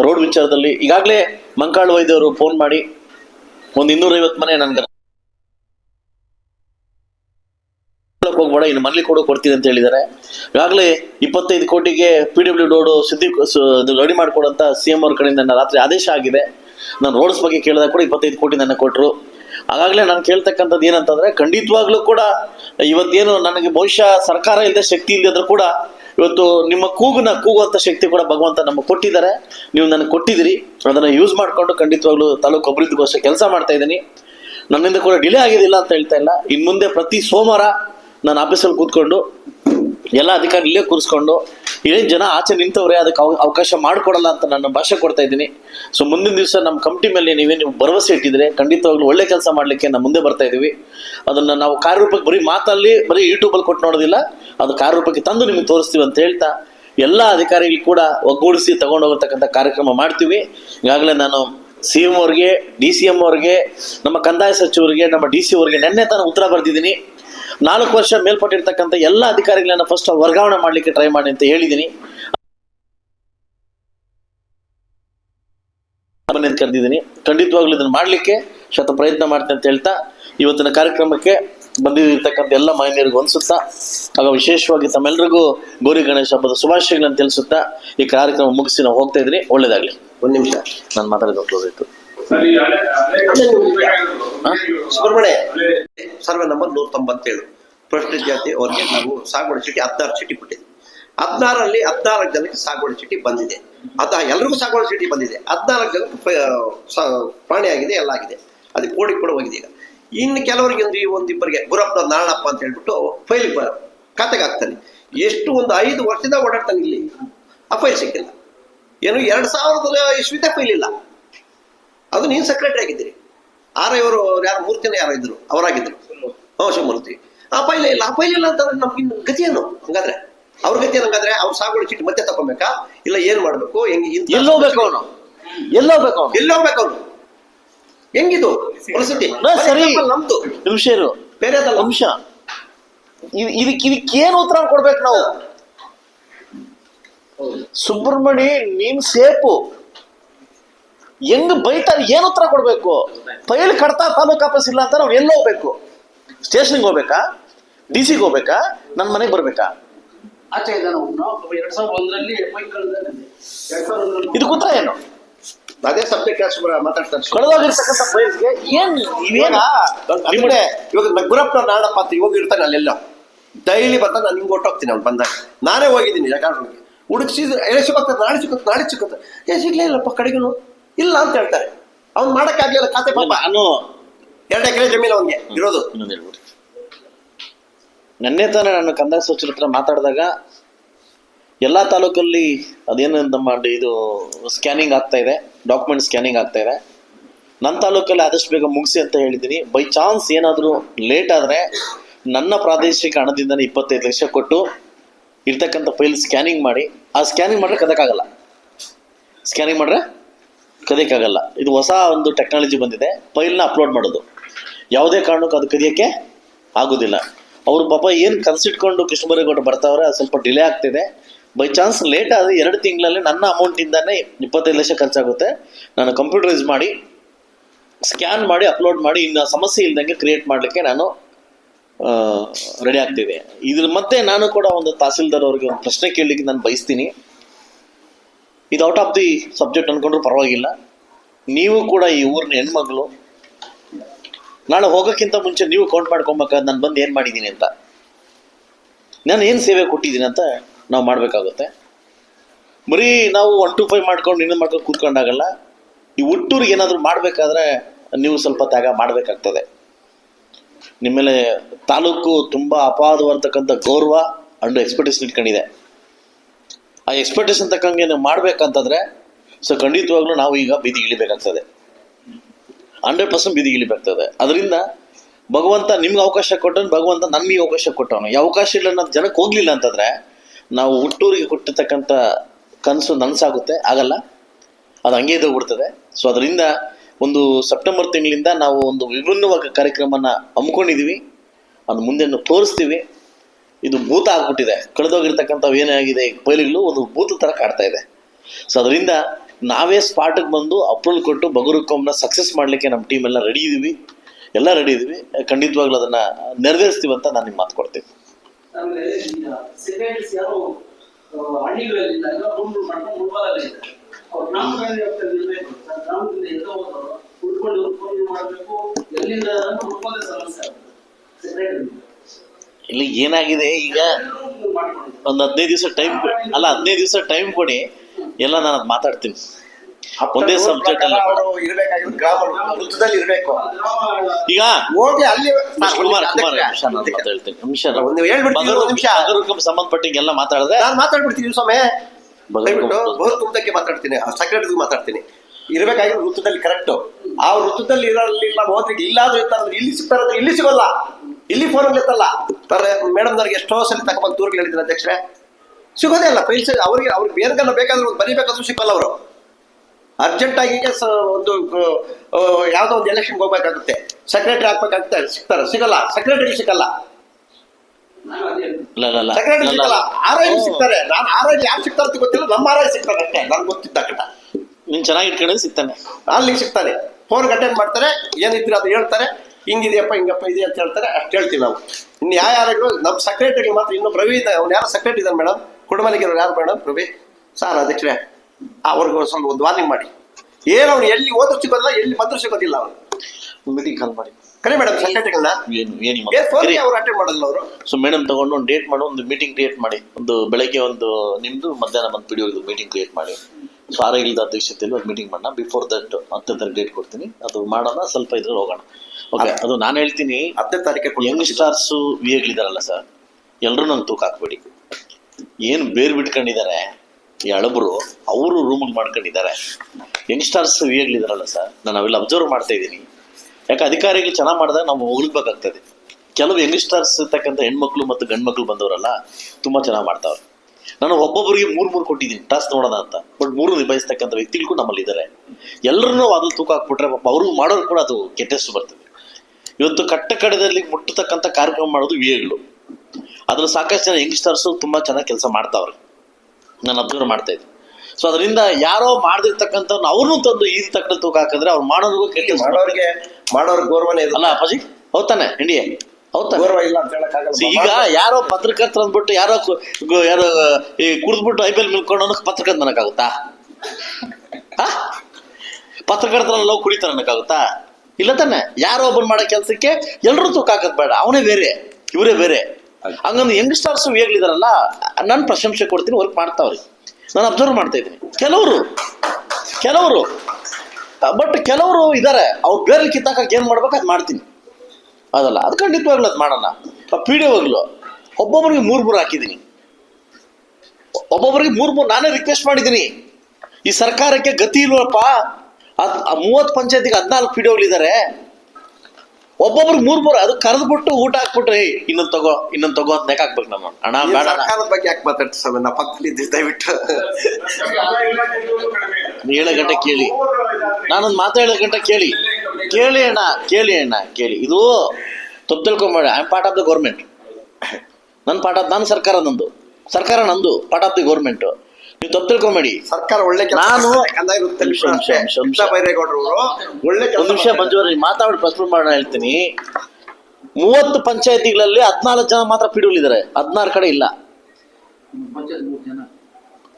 ರೋಡ್ ವಿಚಾರದಲ್ಲಿ ಈಗಾಗಲೇ ಮಂಕಾಳು ವೈದ್ಯರು ಫೋನ್ ಮಾಡಿ, ಒಂದು ಇನ್ನೂರೈವತ್ತು ಮನೆ ನನ್ಗೆ ಹೋಗ್ಬೇಡ, ಇನ್ನು ಮನೇಲಿ ಕೂಡ ಕೊಡ್ತೀನಿ ಅಂತ ಹೇಳಿದ್ದಾರೆ. ಈಗಾಗಲೇ ಇಪ್ಪತ್ತೈದು ಕೋಟಿಗೆ ಪಿ ಡಬ್ಲ್ಯೂ ರೋಡು ಸಿದ್ಧಿ ರೆಡಿ ಮಾಡ್ಕೊಡಂತ ಸಿ ಎಂ ಅವ್ರ ಕಡೆಯಿಂದ ನನ್ನ ರಾತ್ರಿ ಆದೇಶ ಆಗಿದೆ. ನಾನು ರೋಡ್ಸ್ ಬಗ್ಗೆ ಕೇಳಿದಾಗ ಕೂಡ ಇಪ್ಪತ್ತೈದು ಕೋಟಿ ನನ್ನ ಕೊಟ್ಟರು ಆಗಾಗಲೇ ನಾನು ಕೇಳ್ತಕ್ಕಂಥದ್ದು ಏನಂತಂದ್ರೆ, ಖಂಡಿತವಾಗ್ಲೂ ಕೂಡ ಇವತ್ತೇನು ನನಗೆ ಬಹುಶಃ ಸರ್ಕಾರ ಇಲ್ಲದೆ ಶಕ್ತಿ ಇಲ್ಲದ್ರೆ ಕೂಡ ಇವತ್ತು ನಿಮ್ಮ ಕೂಗನ್ನ ಕೂಗುವಂಥ ಶಕ್ತಿ ಕೂಡ ಭಗವಂತ ನಮಗೆ ಕೊಟ್ಟಿದ್ದಾರೆ. ನೀವು ನನಗೆ ಕೊಟ್ಟಿದ್ದೀರಿ. ಅದನ್ನು ಯೂಸ್ ಮಾಡಿಕೊಂಡು ಖಂಡಿತವಾಗ್ಲೂ ತಾಲೂಕು ಅಭಿವೃದ್ಧಿಗೋಸ್ಕರ ಕೆಲಸ ಮಾಡ್ತಾ ಇದ್ದೀನಿ. ನನ್ನಿಂದ ಕೂಡ ಡಿಲೇ ಆಗಿದಿಲ್ಲ ಅಂತ ಹೇಳ್ತಾ ಇಲ್ಲ. ಇನ್ನು ಮುಂದೆ ಪ್ರತಿ ಸೋಮವಾರ ನಾನು ಆಫೀಸಲ್ಲಿ ಕೂತ್ಕೊಂಡು ಎಲ್ಲ ಅಧಿಕಾರಿ ಇಲ್ಲೇ ಕೂರಿಸ್ಕೊಂಡು ಏನು ಜನ ಆಚೆ ನಿಂತವ್ರೆ, ಅದಕ್ಕೆ ಅವ- ಅವಕಾಶ ಮಾಡಿಕೊಡಲ್ಲ ಅಂತ ನಾನು ಭಾಷೆ ಕೊಡ್ತಾ ಇದ್ದೀನಿ. ಸೊ ಮುಂದಿನ ದಿವಸ ನಮ್ಮ ಕಮಿಟಿ ಮೇಲೆ ನೀವೇ ನೀವು ಭರವಸೆ ಇಟ್ಟಿದ್ರೆ ಖಂಡಿತವಾಗ್ಲೂ ಒಳ್ಳೆ ಕೆಲಸ ಮಾಡಲಿಕ್ಕೆ ನಾವು ಮುಂದೆ ಬರ್ತಾ ಇದ್ದೀವಿ. ಅದನ್ನು ನಾವು ಕಾರ್ಯರೂಪಕ್ಕೆ ಬರೀ ಮಾತಲ್ಲಿ ಬರೀ ಯೂಟ್ಯೂಬಲ್ಲಿ ಕೊಟ್ಟು ನೋಡೋದಿಲ್ಲ, ಅದು ಕಾರ್ಯರೂಪಕ್ಕೆ ತಂದು ನಿಮಗೆ ತೋರಿಸ್ತೀವಿ ಅಂತ ಹೇಳ್ತಾ ಎಲ್ಲ ಅಧಿಕಾರಿಗಳು ಕೂಡ ಒಗ್ಗೂಡಿಸಿ ತಗೊಂಡೋಗಿರ್ತಕ್ಕಂಥ ಕಾರ್ಯಕ್ರಮ ಮಾಡ್ತೀವಿ. ಈಗಾಗಲೇ ನಾನು ಸಿ ಎಂ ಅವ್ರಿಗೆ ಡಿ ಸಿ ಎಂ ಅವ್ರಿಗೆ, ನಮ್ಮ ಕಂದಾಯ ಸಚಿವರಿಗೆ, ನಮ್ಮ ಡಿ ಸಿ ಅವ್ರಿಗೆ ನೆನ್ನೆ ತಾನು ಉತ್ತರ ಬರೆದಿದ್ದೀನಿ. ನಾಲ್ಕು ವರ್ಷ ಮೇಲ್ಪಟ್ಟಿರ್ತಕ್ಕಂಥ ಎಲ್ಲ ಅಧಿಕಾರಿಗಳನ್ನ ಫಸ್ಟ್ ವರ್ಗಾವಣೆ ಮಾಡಲಿಕ್ಕೆ ಟ್ರೈ ಮಾಡಿ ಅಂತ ಹೇಳಿದ್ದೀನಿ ಕರೆದಿದ್ದೀನಿ ಖಂಡಿತವಾಗ್ಲೂ ಇದನ್ನ ಮಾಡಲಿಕ್ಕೆ ಶತ ಪ್ರಯತ್ನ ಮಾಡ್ತೇನೆ ಅಂತ ಹೇಳ್ತಾ ಇವತ್ತಿನ ಕಾರ್ಯಕ್ರಮಕ್ಕೆ ಬಂದಿರತಕ್ಕಂಥ ಎಲ್ಲ ಮಹಿಳೆಯರಿಗೂ ಅನಿಸುತ್ತಾ ಹಾಗೂ ವಿಶೇಷವಾಗಿ ತಮ್ಮೆಲ್ಲರಿಗೂ ಗೌರಿ ಗಣೇಶ ಹಬ್ಬದ ಶುಭಾಶಯಗಳನ್ನು ತಿಳಿಸುತ್ತಾ ಈ ಕಾರ್ಯಕ್ರಮ ಮುಗಿಸಿ ನಾವು ಹೋಗ್ತಾ ಇದ್ರಿ. ಒಳ್ಳೇದಾಗ್ಲಿ. ಒಂದು ನಿಮಿಷ. ನಾನು ಮಾತಾಡಿದ ಕ್ಲೋಸ್ ಆಯ್ತು. ಸುಬ್ರಹ್ಮಣ್ಯ ಅದೇ ಸರ್ವೆ ನಂಬರ್ ನೂರ ತೊಂಬತ್ತೇಳು. ಪ್ರಶ್ನೆ ಜಾತಿ ಅವರಿಗೆ ನಾವು ಸಾಗುವಳಿ ಚೀಟಿ ಹದಿನಾರು ಚೀಟಿ ಕೊಟ್ಟಿದ್ವಿ. ಹದಿನಾರಲ್ಲಿ ಹದಿನಾಲ್ಕು ಜನಕ್ಕೆ ಸಾಗುವಳಿ ಚೀಟಿ ಬಂದಿದೆ. ಅದ ಎಲ್ರಿಗೂ ಸಾಗುವಳಿ ಚೀಟಿ ಬಂದಿದೆ. ಹದಿನಾಲ್ಕು ಜನಕ್ಕೆ ಪ್ರಾಣಿ ಆಗಿದೆ ಎಲ್ಲ ಆಗಿದೆ. ಅದಕ್ಕೆ ಕೋಡಿ ಕೂಡ ಹೋಗಿದೆ ಈಗ. ಇನ್ನು ಕೆಲವರಿಗೆ ಒಂದು ಈ ಒಂದಿಬ್ಬರಿಗೆ ಗುರಪ್ಪ ನಾರಾಯಣಪ್ಪ ಅಂತ ಹೇಳ್ಬಿಟ್ಟು ಫೈಲ್ ಬರ ಖಾತೆಗೆ ಹಾಕ್ತಾನೆ. ಎಷ್ಟು ಒಂದು ಐದು ವರ್ಷದ ಓಡಾಡ್ತಾನೆ ಇಲ್ಲಿ. ಆ ಫೈಲ್ ಸಿಕ್ಕಿಲ್ಲ. ಏನು ಎರಡು ಸಾವಿರದ ಇಸ್ವಿತ ಫೈಲ್ ಇಲ್ಲ. ಅದು ನೀನು ಸೆಕ್ರೆಟರಿ ಆಗಿದ್ದೀರಿ. ಆರ ಇವರು ಯಾರು ಮೂರ್ತಿನ ಯಾರೋ ಇದ್ರು ಅವರಾಗಿದ್ರು. ಹ್ಞೂ ಶಿವಮೂರ್ತಿ ಆ ಪೈಲೆ ಇಲ್ಲ ಆ ಪೈಲೆ ಇಲ್ಲ ಅಂತಂದ್ರೆ ನಮ್ಗೆ ಇನ್ನು ಗತಿ ಏನು? ಹಂಗಾದ್ರೆ? ಅವ್ರ ಗತಿ ಏನು ಹಂಗಾದ್ರೆ ಅವ್ರ ಸಾಗುವಳಿ ಚೀಟಿ ಮತ್ತೆ ತಗೊಬೇಕಾ ಇಲ್ಲ ಏನ್ ಮಾಡ್ಬೇಕು? ಹೆಂಗೆ ಎಲ್ಲಿ ಎಲ್ಲೋಗ್ಬೇಕು ಅವನು. ಎಲ್ಲೋಗ್ಬೇಕು ಅವನು. ಎಲ್ಲಿ ಹೋಗ್ಬೇಕು ಅವನು. ಹೆಂಗಿದು? ಪರಿಸ್ಥಿತಿ. ನಾ ಸರಿ. example ನಮ್ದು. ನಿಮಿಷ ಇರು. ಬೇರೆ ಅದಲ್ಲ. ಅಂಶ ಇದು ಇದಕ್ಕೆ ಇದಕ್ಕೇನು ಉತ್ತರ ಕೊಡ್ಬೇಕು ನಾವು? ಸುಬ್ರಹ್ಮಣಿ ನೀನ್ ಸೇಪು. ಹೆಂಗ್ ಬೈತಾರೆ ಏನು ಉತ್ತರ ಕೊಡ್ಬೇಕು? ಫೈಲ್ ಕಡ್ತಾ ತಾಲೂಕ್ ಆಫೀಸ್ ಇಲ್ಲ ಅಂತ ನಾವು ಎಲ್ಲಿ ಹೋಗ್ಬೇಕು. ಸ್ಟೇಷನ್ಗೆ ಹೋಗ್ಬೇಕಾ? ಡಿ ಸಿಗೆ ಹೋಗ್ಬೇಕಾ? ನನ್ನ ಮನೆಗೆ ಬರ್ಬೇಕಾ? ಇದು ಇದಕ್ಕೆ ಉತ್ತರ ಏನು? ಅದೇ ಸಬ್ಜೆಕ್ಟ್ ಮಾತಾಡ್ತಾರೆ ಕಳೆದೋಗಿರ್ತಕ್ಕಂಥ ಫೈಲ್ಸ್ಗೆ ಏನ್ ಇವೇನಾ? ಅಂದ್ರೆ ಇವಾಗ ನಗ್ಗುರಪ್ಪ ಗುರಪ್ಪ ನಾಡಪ್ಪ ಅಂತ ಇವಾಗ ಇರ್ತಾನೆ ಅಲ್ಲೆಲ್ಲ. ಡೈಲಿ ಬರ್ತಾನೆ ನಾನು ನಿಮ್ಗೆ ಹೊಟ್ಟೋಗ್ತೀನಿ ಅವ್ನು ಬಂದಾಗ. ನಾನೇ ಹೋಗಿದ್ದೀನಿ ಯಾಕಂದ್ರೆ ಹುಡುಕ್ಸಿದ್ರೆ ಎಳೆ ಸಿಗುತ್ತೆ ನಾಳೆ ಸಿಗುತ್ತೆ ನಾಳೆ ಸಿಗುತ್ತೆ ಏ ಸಿಗ್ಲೇ ಇಲ್ಲಪ್ಪ ಕಡೆಗೂ. ಇಲ್ಲ ಅಂತ ಹೇಳ್ತಾರೆ. ಅವ್ನು ಮಾಡಕ್ಕಾಗ್ಲಿಲ್ಲ ಖಾತೆ ಪಾಪ. ನಾನು ಎರಡು ಎಕರೆ ಜಮೀನು ಅವನಿಗೆ ಇರೋದು. ಇನ್ನೊಂದು ಹೇಳ್ಬಿಡಿ. ನೆನ್ನೆ ತಾನೇ ನಾನು ಕಂದಾಯ ಸಚಿವರ ಹತ್ರ ಮಾತಾಡಿದಾಗ ಎಲ್ಲ ತಾಲೂಕಲ್ಲಿ ಅದೇನು ಮಾಡಿ ಇದು ಸ್ಕ್ಯಾನಿಂಗ್ ಆಗ್ತಾ ಇದೆ ಡಾಕ್ಯುಮೆಂಟ್ ಸ್ಕ್ಯಾನಿಂಗ್ ಆಗ್ತಾ ಇದೆ. ನನ್ನ ತಾಲೂಕಲ್ಲಿ ಆದಷ್ಟು ಬೇಗ ಮುಗಿಸಿ ಅಂತ ಹೇಳಿದ್ದೀನಿ. ಬೈ ಚಾನ್ಸ್ ಏನಾದರೂ ಲೇಟ್ ಆದರೆ ನನ್ನ ಪ್ರಾದೇಶಿಕ ಹಣದಿಂದನೇ ಇಪ್ಪತ್ತೈದು ಲಕ್ಷ ಕೊಟ್ಟು ಇರ್ತಕ್ಕಂಥ ಫೈಲ್ ಸ್ಕ್ಯಾನಿಂಗ್ ಮಾಡಿ. ಆ ಸ್ಕ್ಯಾನಿಂಗ್ ಮಾಡ್ರೆ ಕದಕ್ಕಾಗಲ್ಲ. ಸ್ಕ್ಯಾನಿಂಗ್ ಮಾಡಿದ್ರೆ ಕದಿಯಕ್ಕಾಗಲ್ಲ. ಇದು ಹೊಸ ಒಂದು ಟೆಕ್ನಾಲಜಿ ಬಂದಿದೆ. ಫೈಲ್ನ ಅಪ್ಲೋಡ್ ಮಾಡೋದು. ಯಾವುದೇ ಕಾರಣಕ್ಕೂ ಅದು ಕದಿಯೋಕ್ಕೆ ಆಗೋದಿಲ್ಲ. ಅವರು ಪಾಪ ಏನು ಕನಸಿಟ್ಕೊಂಡು ಕೃಷ್ಣಬೈರೇಗೌಡ ಬರ್ತಾವ್ರೆ, ಅದು ಸ್ವಲ್ಪ ಡಿಲೇ ಆಗ್ತಿದೆ. ಬೈ ಚಾನ್ಸ್ ಲೇಟ್ ಆದರೆ ಎರಡು ತಿಂಗಳಲ್ಲಿ ನನ್ನ ಅಮೌಂಟಿಂದನೇ ಇಪ್ಪತ್ತೈದು ಲಕ್ಷ ಖರ್ಚಾಗುತ್ತೆ. ನಾನು ಕಂಪ್ಯೂಟರೈಸ್ ಮಾಡಿ ಸ್ಕ್ಯಾನ್ ಮಾಡಿ ಅಪ್ಲೋಡ್ ಮಾಡಿ, ಇನ್ನು ಸಮಸ್ಯೆ ಇಲ್ದಂಗೆ ಕ್ರಿಯೇಟ್ ಮಾಡಲಿಕ್ಕೆ ನಾನು ರೆಡಿ ಆಗ್ತಿದೆ. ಇದ್ರ ಮತ್ತೆ ನಾನು ಕೂಡ ಒಂದು ತಹಸೀಲ್ದಾರ್ ಅವ್ರಿಗೆ ಒಂದು ಪ್ರಶ್ನೆ ಕೇಳಲಿಕ್ಕೆ ನಾನು ಬಯಸ್ತೀನಿ. ಇದು ಔಟ್ ಆಫ್ ದಿ ಸಬ್ಜೆಕ್ಟ್ ಅನ್ಕೊಂಡ್ರು ಪರವಾಗಿಲ್ಲ. ನೀವು ಕೂಡ ಈ ಊರಿನ ಹೆಣ್ಮಗಳು, ನಾಳೆ ಹೋಗೋಕ್ಕಿಂತ ಮುಂಚೆ ನೀವು ಕೌಂಟ್ ಮಾಡ್ಕೊಬೇಕಾದ್ರೆ ನಾನು ಬಂದು ಏನು ಮಾಡಿದ್ದೀನಿ ಅಂತ. ನಾನು ಏನು ಸೇವೆ ಕೊಟ್ಟಿದ್ದೀನಿ ಅಂತ ನಾವು ಮಾಡಬೇಕಾಗುತ್ತೆ. ಬರೀ ನಾವು ಒನ್ ಟು ಫೈವ್ ಮಾಡ್ಕೊಂಡು ಇನ್ನೊಂದು ಮಾಡ್ಕೊಂಡು ಕೂತ್ಕೊಂಡಾಗಲ್ಲ, ಈ ಹುಟ್ಟೂರಿಗೆ ಏನಾದರೂ ಮಾಡಬೇಕಾದ್ರೆ ನೀವು ಸ್ವಲ್ಪ ತ್ಯಾಗ ಮಾಡಬೇಕಾಗ್ತದೆ. ನಿಮ್ಮ ಮೇಲೆ ತಾಲೂಕು ತುಂಬ ಅಪಾದವಾಗಿರ್ತಕ್ಕಂಥ ಗೌರವ ಅಂಡ್ ಎಕ್ಸ್ಪೆಕ್ಟೇಷನ್ ಇಟ್ಕೊಂಡಿದೆ ಆ ಎಕ್ಸ್ಪೆಕ್ಟೇಷನ್ ತಕ್ಕಂಗೆ ನೀವು ಮಾಡ್ಬೇಕಂತಂದ್ರೆ ಸೊ ಖಂಡಿತವಾಗ್ಲೂ ನಾವು ಈಗ ಬೀದಿ ಇಳಿಬೇಕಾಗ್ತದೆ. ಹಂಡ್ರೆಡ್ ಪರ್ಸೆಂಟ್ ಬೀದಿ ಇಳಿಬೇಕಾಗ್ತದೆ. ಅದರಿಂದ ಭಗವಂತ ನಿಮ್ಗೆ ಅವಕಾಶ ಕೊಟ್ಟನು, ಭಗವಂತ ನಮಗೆ ಅವಕಾಶ ಕೊಟ್ಟವನು. ಈ ಅವಕಾಶ ಇಲ್ಲ ಅನ್ನೋದು ಜನಕ್ಕೆ ಹೋಗ್ಲಿಲ್ಲ ಅಂತಂದ್ರೆ, ನಾವು ಹುಟ್ಟೂರಿಗೆ ಕೊಟ್ಟಿರ್ತಕ್ಕಂಥ ಕನಸು ನನಸಾಗುತ್ತೆ, ಆಗಲ್ಲ. ಅದು ಹಂಗೆ ಇದ್ದೋಗ್ಬಿಡ್ತದೆ ಸೊ ಅದರಿಂದ ಒಂದು ಸೆಪ್ಟೆಂಬರ್ ತಿಂಗಳಿಂದ ನಾವು ಒಂದು ವಿಭಿನ್ನವಾದ ಕಾರ್ಯಕ್ರಮನ ಹಮ್ಮಿಕೊಂಡಿದ್ದೀವಿ ಅದು ಮುಂದೆ ತೋರಿಸ್ತೀವಿ. ಇದು ಭೂತ ಆಗ್ಬಿಟ್ಟಿದೆ. ಕಳೆದೋಗಿರ್ತಕ್ಕಂಥವು ಏನೇ ಆಗಿದೆ ಪೈಲಿಗಳು ಒಂದು ಭೂತ ಥರ ಕಾಡ್ತಾ ಇದೆ. ಸೊ ಅದರಿಂದ ನಾವೇ ಸ್ಪಾಟಿಗೆ ಬಂದು ಅಪ್ರೂವಲ್ ಕೊಟ್ಟು ಬಗುರುಕೊಮ್ಮನ ಸಕ್ಸಸ್ ಮಾಡಲಿಕ್ಕೆ ನಮ್ಮ ಟೀಮ್ ಎಲ್ಲ ರೆಡಿ ಇದ್ದೀವಿ ಎಲ್ಲ ರೆಡಿ ಇದೀವಿ. ಖಂಡಿತವಾಗ್ಲೂ ಅದನ್ನು ನೆರವೇರಿಸ್ತೀವಿ ಅಂತ ನಾನು ನಿಮ್ಗೆ ಮಾತು ಕೊಡ್ತೀನಿ. ಮಾಡಬೇಕು ಸಮಸ್ಯೆ ಇಲ್ಲಿ ಏನಾಗಿದೆ ಈಗ? ಒಂದು ಹದಿನೈದು ದಿವಸ ಟೈಮ್ ಅಲ್ಲ ಹದಿನೈದು ದಿವಸ ಟೈಮ್ ಕೊಡಿ. ಎಲ್ಲ ನಾನು ಅದು ಮಾತಾಡ್ತೀನಿ. ಒಂದೇ ಸಬ್ಜೆಕ್ಟ್ ಅಲ್ಲ. ಈಗ ಕುಮಾರ್ ನಿಮಿಷ. ಬಗರುಕಂ ಸಂಬಂಧಪಟ್ಟಿಗೆಲ್ಲ ಮಾತಾಡಿದ್ರೆ ನಾನು ಮಾತಾಡ್ಬಿಡ್ತೀನಿ ಸ್ವಾಮಿ. ಬಗರು ದಯವಿಟ್ಟು ಬಹು ತುಂಬಕ್ಕೆ ಮಾತಾಡ್ತೀನಿ. ಸೆಕ್ರೆಟರಿ ಮಾತಾಡ್ತೀನಿ. ಇರಬೇಕಾಗಿರೋ ವೃತ್ತದಲ್ಲಿ ಕರೆಕ್ಟ್ ಆ ವೃತ್ತದಲ್ಲಿ ಇರಲಿಲ್ಲ ಹೋದ್ರೆ ಇಲ್ಲಾದ್ರೂ ಇರ್ತಾರೆ. ಇಲ್ಲಿ ಸಿಗ್ತಾರೆ ಇಲ್ಲಿ ಸಿಗೋಲ್ಲ. ಇಲ್ಲಿ ಫೋನಲ್ಲಿ ಇತ್ತಲ್ಲ? ತರ ಮೇಡಮ್ ನನಗೆ ಎಷ್ಟೋ ಸಲ ತಗೊಂಡು ದೂರ್ಗಳು ಹೇಳಿದ್ರೆ ಅಧ್ಯಕ್ಷರೇ. ಸಿಗೋದೇ ಇಲ್ಲ ಫೈಲ್ಸ್ ಅವ್ರಿಗೆ ಅವ್ರಿಗೆ ಬೇರೆಗೆಲ್ಲ ಬೇಕಾದ್ರೆ ಒಂದು ಸಿಗಲ್ಲ ಸಿಕ್ಕಲ್ಲ ಅವರು. ಅರ್ಜೆಂಟ್ ಆಗಿ ಈಗ ಸ- ಒಂದು ಯಾವುದೋ ಒಂದು ಎಲೆಕ್ಷನ್ಗೆ ಹೋಗ್ಬೇಕಾಗುತ್ತೆ. ಸೆಕ್ರೆಟರಿ ಹಾಕ್ಬೇಕಾಗುತ್ತೆ ಸಿಗ್ತಾರೆ. ಸಿಗಲ್ಲ ಸೆಕ್ರೆಟರಿ ಸಿಗಲ್ಲ. ಸೆಕ್ರೆಟರಿ ಇಲ್ಲ. ಆರ್ ಐ ಸಿಗ್ತಾರೆ. ನಾನು ಆರ್ ಐ ಯಾರು ಸಿಗ್ತಾರೆ ಅಂತ ಗೊತ್ತಿಲ್ಲ. ನಮ್ಮ ಆರ್ ಐ ಸಿಗ್ತಾರೆ ಅಷ್ಟೇ. ನನ್ಗೆ ಗೊತ್ತಿದ್ದ ಕಟ ನೀನ್ ಚೆನ್ನಾಗಿ ಇಟ್ಕೊಂಡು ಸಿಗ್ತಾನೆ. ಅಲ್ಲಿ ಸಿಗ್ತಾನೆ ಫೋನ್ ಅಟೆಂಡ್ ಮಾಡ್ತಾರೆ. ಏನಿದ್ರು ಅದು ಹೇಳ್ತಾರೆ. ಹಿಂಗಿದೆಯಪ್ಪ ಹಿಂಗಪ್ಪ ಇದೆ ಅಂತ ಹೇಳ್ತಾರೆ ಅಷ್ಟು ಹೇಳ್ತೀವಿ ನಾವು. ಇನ್ನು ಯಾವ ಯಾರಿಗೂ ನಮ್ಮ ಸೆಕ್ರೆಟರಿ ಮಾತ್ರ ಇನ್ನು ರವಿ ಇದ್ದ ಅವ್ನು ಯಾರು ಸೆಕ್ರೆಟರಿ ಇದ್ದಾನೆ ಮೇಡಮ್. ಕುಡಮಲಿಗಿರೋರು ಯಾರು ಮೇಡಮ್? ರವಿ ಸಾರ್ ಅಧ್ಯಕ್ಷರೇ ಅವ್ರಿಗೆ ಸ್ವಲ್ಪ ಒಂದು ವಾರ್ನಿಂಗ್ ಮಾಡಿ. ಏನು ಅವ್ನು ಎಲ್ಲಿ ಹೋದ್ರೂ ಸಿಗೋದಿಲ್ಲ ಎಲ್ಲಿ ಬಂದರೂ ಸಿಗೋದಿಲ್ಲ ಅವನು. ಮೀಟಿಂಗ್ ಕಾಲ್ ಮಾಡಿ. ಕರೆ ಮೇಡಮ್ ಸೆಕ್ರೆಟರಿಗಳನ್ನ ಏನು ಅವ್ರು ಅಟೆಂಡ್ ಮಾಡೋದಿಲ್ಲ ಅವರು? ಸೊ ಮೇಡಮ್ ತಗೊಂಡು ಒಂದು ಡೇಟ್ ಮಾಡಿ ಒಂದು ಮೀಟಿಂಗ್ ಕ್ರಿಯೇಟ್ ಮಾಡಿ. ಒಂದು ಬೆಳಗ್ಗೆ ಒಂದು ನಿಮ್ಮದು ಮಧ್ಯಾಹ್ನ ಒಂದು ಪಿಡಿಯೋದು ಮೀಟಿಂಗ್ ಕ್ರಿಯೇಟ್ ಮಾಡಿ. ಸೊ ಇಲ್ಲದ ಅಧ್ಯಕ್ಷತೆಯಲ್ಲಿ ಒಂದು ಮೀಟಿಂಗ್ ಮಾಡೋಣ. ಬಿಫೋರ್ ದಟ್ ಹತ್ತನೇ ತಾರೀಕು ಡೇಟ್ ಕೊಡ್ತೀನಿ. ಅದು ಮಾಡೋಣ ಸ್ವಲ್ಪ ಇದ್ರಲ್ಲಿ ಹೋಗೋಣ. ಓಕೆ ಅದು. ನಾನು ಹೇಳ್ತೀನಿ. ಹತ್ತನೇ ತಾರೀಕು ಯಂಗ್ ಸ್ಟಾರ್ಸು ವಿಗಳಿದಾರಲ್ಲ ಸರ್ ಎಲ್ಲರೂ ನಂಗೆ ತೂಕ ಹಾಕ್ಬೇಡಿ. ಏನು ಬೇರ್ ಬಿಟ್ಕೊಂಡಿದ್ದಾರೆ ಎಳಬರು ಅವರು ರೂಮಿಗೆ ಮಾಡ್ಕೊಂಡಿದ್ದಾರೆ. ಯಂಗ್ ಸ್ಟಾರ್ಸ್ ವಿಗಳಿದಾರಲ್ಲ ಸರ್ ನಾನು ಅವೆಲ್ಲ ಅಬ್ಸರ್ವ್ ಮಾಡ್ತಾ ಇದ್ದೀನಿ. ಯಾಕೆ ಅಧಿಕಾರಿಗಳು ಚೆನ್ನಾಗಿ ಮಾಡಿದಾಗ ನಾವು ಹೋಗ್ಬೇಕಾಗ್ತದೆ. ಕೆಲವು ಯಂಗ್ ಸ್ಟಾರ್ಸ್ ಇರ್ತಕ್ಕಂಥ ಹೆಣ್ಮಕ್ಳು ಮತ್ತು ಗಂಡು ಮಕ್ಳು ಬಂದವರಲ್ಲ ತುಂಬ ಚೆನ್ನಾಗಿ ಮಾಡ್ತಾವ್ರೆ. ನಾನು ಒಬ್ಬೊಬ್ಬರಿಗೆ ಮೂರು ಮೂರು ಕೊಟ್ಟಿದ್ದೀನಿ ಟಾಸ್ ನೋಡೋಣ ಅಂತ. ಬಟ್ ಮೂರು ನಿಭಾಯಿಸ್ತಕ್ಕಂಥ ವ್ಯಕ್ತಿಗಳು ನಮ್ಮಲ್ಲಿ ಇದ್ದಾರೆ ಎಲ್ಲರನ್ನೂ ಅದ್ರಲ್ಲಿ ತೂಕ ಹಾಕ್ಬಿಟ್ರೆ ಪಾಪ ಅವರು ಮಾಡೋರು ಕೂಡ ಅದು ಕೆಟ್ಟಷ್ಟು ಬರ್ತದೆ. ಇವತ್ತು ಕಟ್ಟ ಕಡೆದಲ್ಲಿ ಮುಟ್ಟತಕ್ಕಂಥ ಕಾರ್ಯಕ್ರಮ ಮಾಡೋದು ವಿಎಗಳು ಅದ್ರಲ್ಲಿ ಸಾಕಷ್ಟು ಜನ ಯಂಗ್ಸ್ಟರ್ಸು ತುಂಬಾ ಚೆನ್ನಾಗಿ ಕೆಲಸ ಮಾಡ್ತಾವ್ರೆ. ನಾನು ಅಬ್ಸರ್ವ್ ಮಾಡ್ತಾ ಇದ್ದೆ ಸೊ ಅದರಿಂದ ಯಾರೋ ಮಾಡದಿರ್ತಕ್ಕಂಥವ್ರನ್ನ ಅವ್ರನ್ನೂ ತಂದು ಈ ತಕ್ಕ ತೂಕ ಹಾಕಿದ್ರೆ ಅವ್ರು ಮಾಡೋರ್ಗೂ ಮಾಡೋರಿಗೆ ಮಾಡೋರ್ ಗೌರವನೇ ಅಲ್ಲ ಅಪ್ಪಾಜಿ? ಹೌದಾನೆ ಇಂಡಿಯಾ ಇಲ್ಲ ಅಂತ ಹೇಳಕ್ಕಾಗಲ್ಲ ಈಗ ಯಾರೋ ಪತ್ರಕರ್ತರ ಅಂದ್ಬಿಟ್ಟು ಯಾರೋ ಯಾರೋ ಈ ಕುಡಿದ್ಬಿಟ್ಟು ಐ ಪಿ ಎಲ್ ಮಿಲ್ಕೊಂಡು ಅನ್ನೋಕೆ ಪತ್ರಕರ್ತ ನನಗಾಗುತ್ತಾ? ಪತ್ರಕರ್ತರ ಲವ್ ಕುಡಿತಾರ ಅನ್ನಕ್ಕಾಗುತ್ತಾ ಇಲ್ಲ ತಾನೆ? ಯಾರೋ ಒಬ್ಬನ್ ಮಾಡೋ ಕೆಲಸಕ್ಕೆ ಎಲ್ಲರೂ ತೂಕ ಹಾಕೋದು ಬೇಡ. ಅವನೇ ಬೇರೆ. ಇವರೇ ಬೇರೆ. ಹಂಗಂದು ಯಂಗ್ಸ್ಟರ್ಸ್ ಹೇಗ್ಲಿದಾರಲ್ಲ ನಾನು ಪ್ರಶಂಸೆ ಕೊಡ್ತೀನಿ ವರ್ಕ್ ಮಾಡ್ತಾವ್ರಿ. ನಾನು ಅಬ್ಸರ್ವ್ ಮಾಡ್ತಾ ಇದ್ದೀನಿ. ಕೆಲವರು ಕೆಲವರು ಬಟ್ ಕೆಲವರು ಇದ್ದಾರೆ ಅವ್ರು ಬೇರೆ ಕಿತ್ತಾಕ ಏನು ಮಾಡ್ಬೇಕು ಅದು ಮಾಡ್ತೀನಿ. ಅದಲ್ಲ. ಅದು ಖಂಡಿತವಾಗ್ಲೂ ಅದು ಮಾಡೋಣ. ಪಿ ಡಿ ಹೋಗ್ಲು ಒಬ್ಬೊಬ್ಬರಿಗೆ ಮೂರು ಮೂರು ಹಾಕಿದ್ದೀನಿ. ಒಬ್ಬೊಬ್ಬರಿಗೆ ಮೂರು ಮೂರು ನಾನೇ ರಿಕ್ವೆಸ್ಟ್ ಮಾಡಿದ್ದೀನಿ. ಈ ಸರ್ಕಾರಕ್ಕೆ ಗತಿ ಇಲ್ವಪ್ಪ? ಅದು ಮೂವತ್ತು ಪಂಚಾಯತಿಗೆ ಹದಿನಾಲ್ಕು ಪಿ ಡಿ ಇದ್ದಾರೆ ಮೂರ್ ಮೂರು ಅದು ಕರೆದ್ಬಿಟ್ಟು ಊಟ ಹಾಕ್ಬಿಟ್ರೆ "ಏಯ್, ಇನ್ನೊಂದ್ ತಗೋ ಇನ್ನೊಂದ್ ತಗೋ ಅಂತ ಹಾಕ್ಬೇಕು ನಮ್ಮ ಹಣ ಬೇಡ. ಸರ್ಕಾರದ ಬಗ್ಗೆ ಯಾಕೆ ಮಾತಾಡ್ತೀವಿ ಸ್ವಾಮಿ? ನಾ ಪಕ್ಕದಲ್ಲಿ ದಯವಿಟ್ಟು. ಏಳು ಹೇಳೋ ಗಂಟೆ ಕೇಳಿ. ನಾನೊಂದು ಮಾತು ಹೇಳೋ ಗಂಟೆ ಕೇಳಿ. ಕೇಳಿ ಅಣ್ಣ ಕೇಳಿ ಅಣ್ಣ ಕೇಳಿ. ಇದು ತಪ್ಪು ತಿಳ್ಕೊಂಬೇಡ. I am part of the government ನನ್ನ ಪಾರ್ಟ್ ಆಫ್ ನಾನು ಸರ್ಕಾರ ನಂದು. ಸರ್ಕಾರ ನಂದು ಪಾರ್ಟ್ ಆಫ್ ದಿ ಗೌರ್ಮೆಂಟ್ ನೀವು ತಪ್ಪು ತಿಳ್ಕೊಂಬೇಡಿ. ಸರ್ಕಾರ ಒಳ್ಳೆ ನಾನು-. ಬೈರೇಗೌಡರು ಒಳ್ಳೆ ಒಂದು ವಿಷಯ ಮಂಜುವರಿ ಮಾತಾಡಿ ಪ್ರಶ್ನೆ ಮಾಡೋಣ ಹೇಳ್ತೀನಿ. ಮೂವತ್ತು ಪಂಚಾಯತಿಗಳಲ್ಲಿ ಹದಿನಾಲ್ಕು ಜನ ಮಾತ್ರ ಪಿಡುಲಿದ್ದಾರೆ ಹದಿನಾರು ಕಡೆ ಇಲ್ಲ.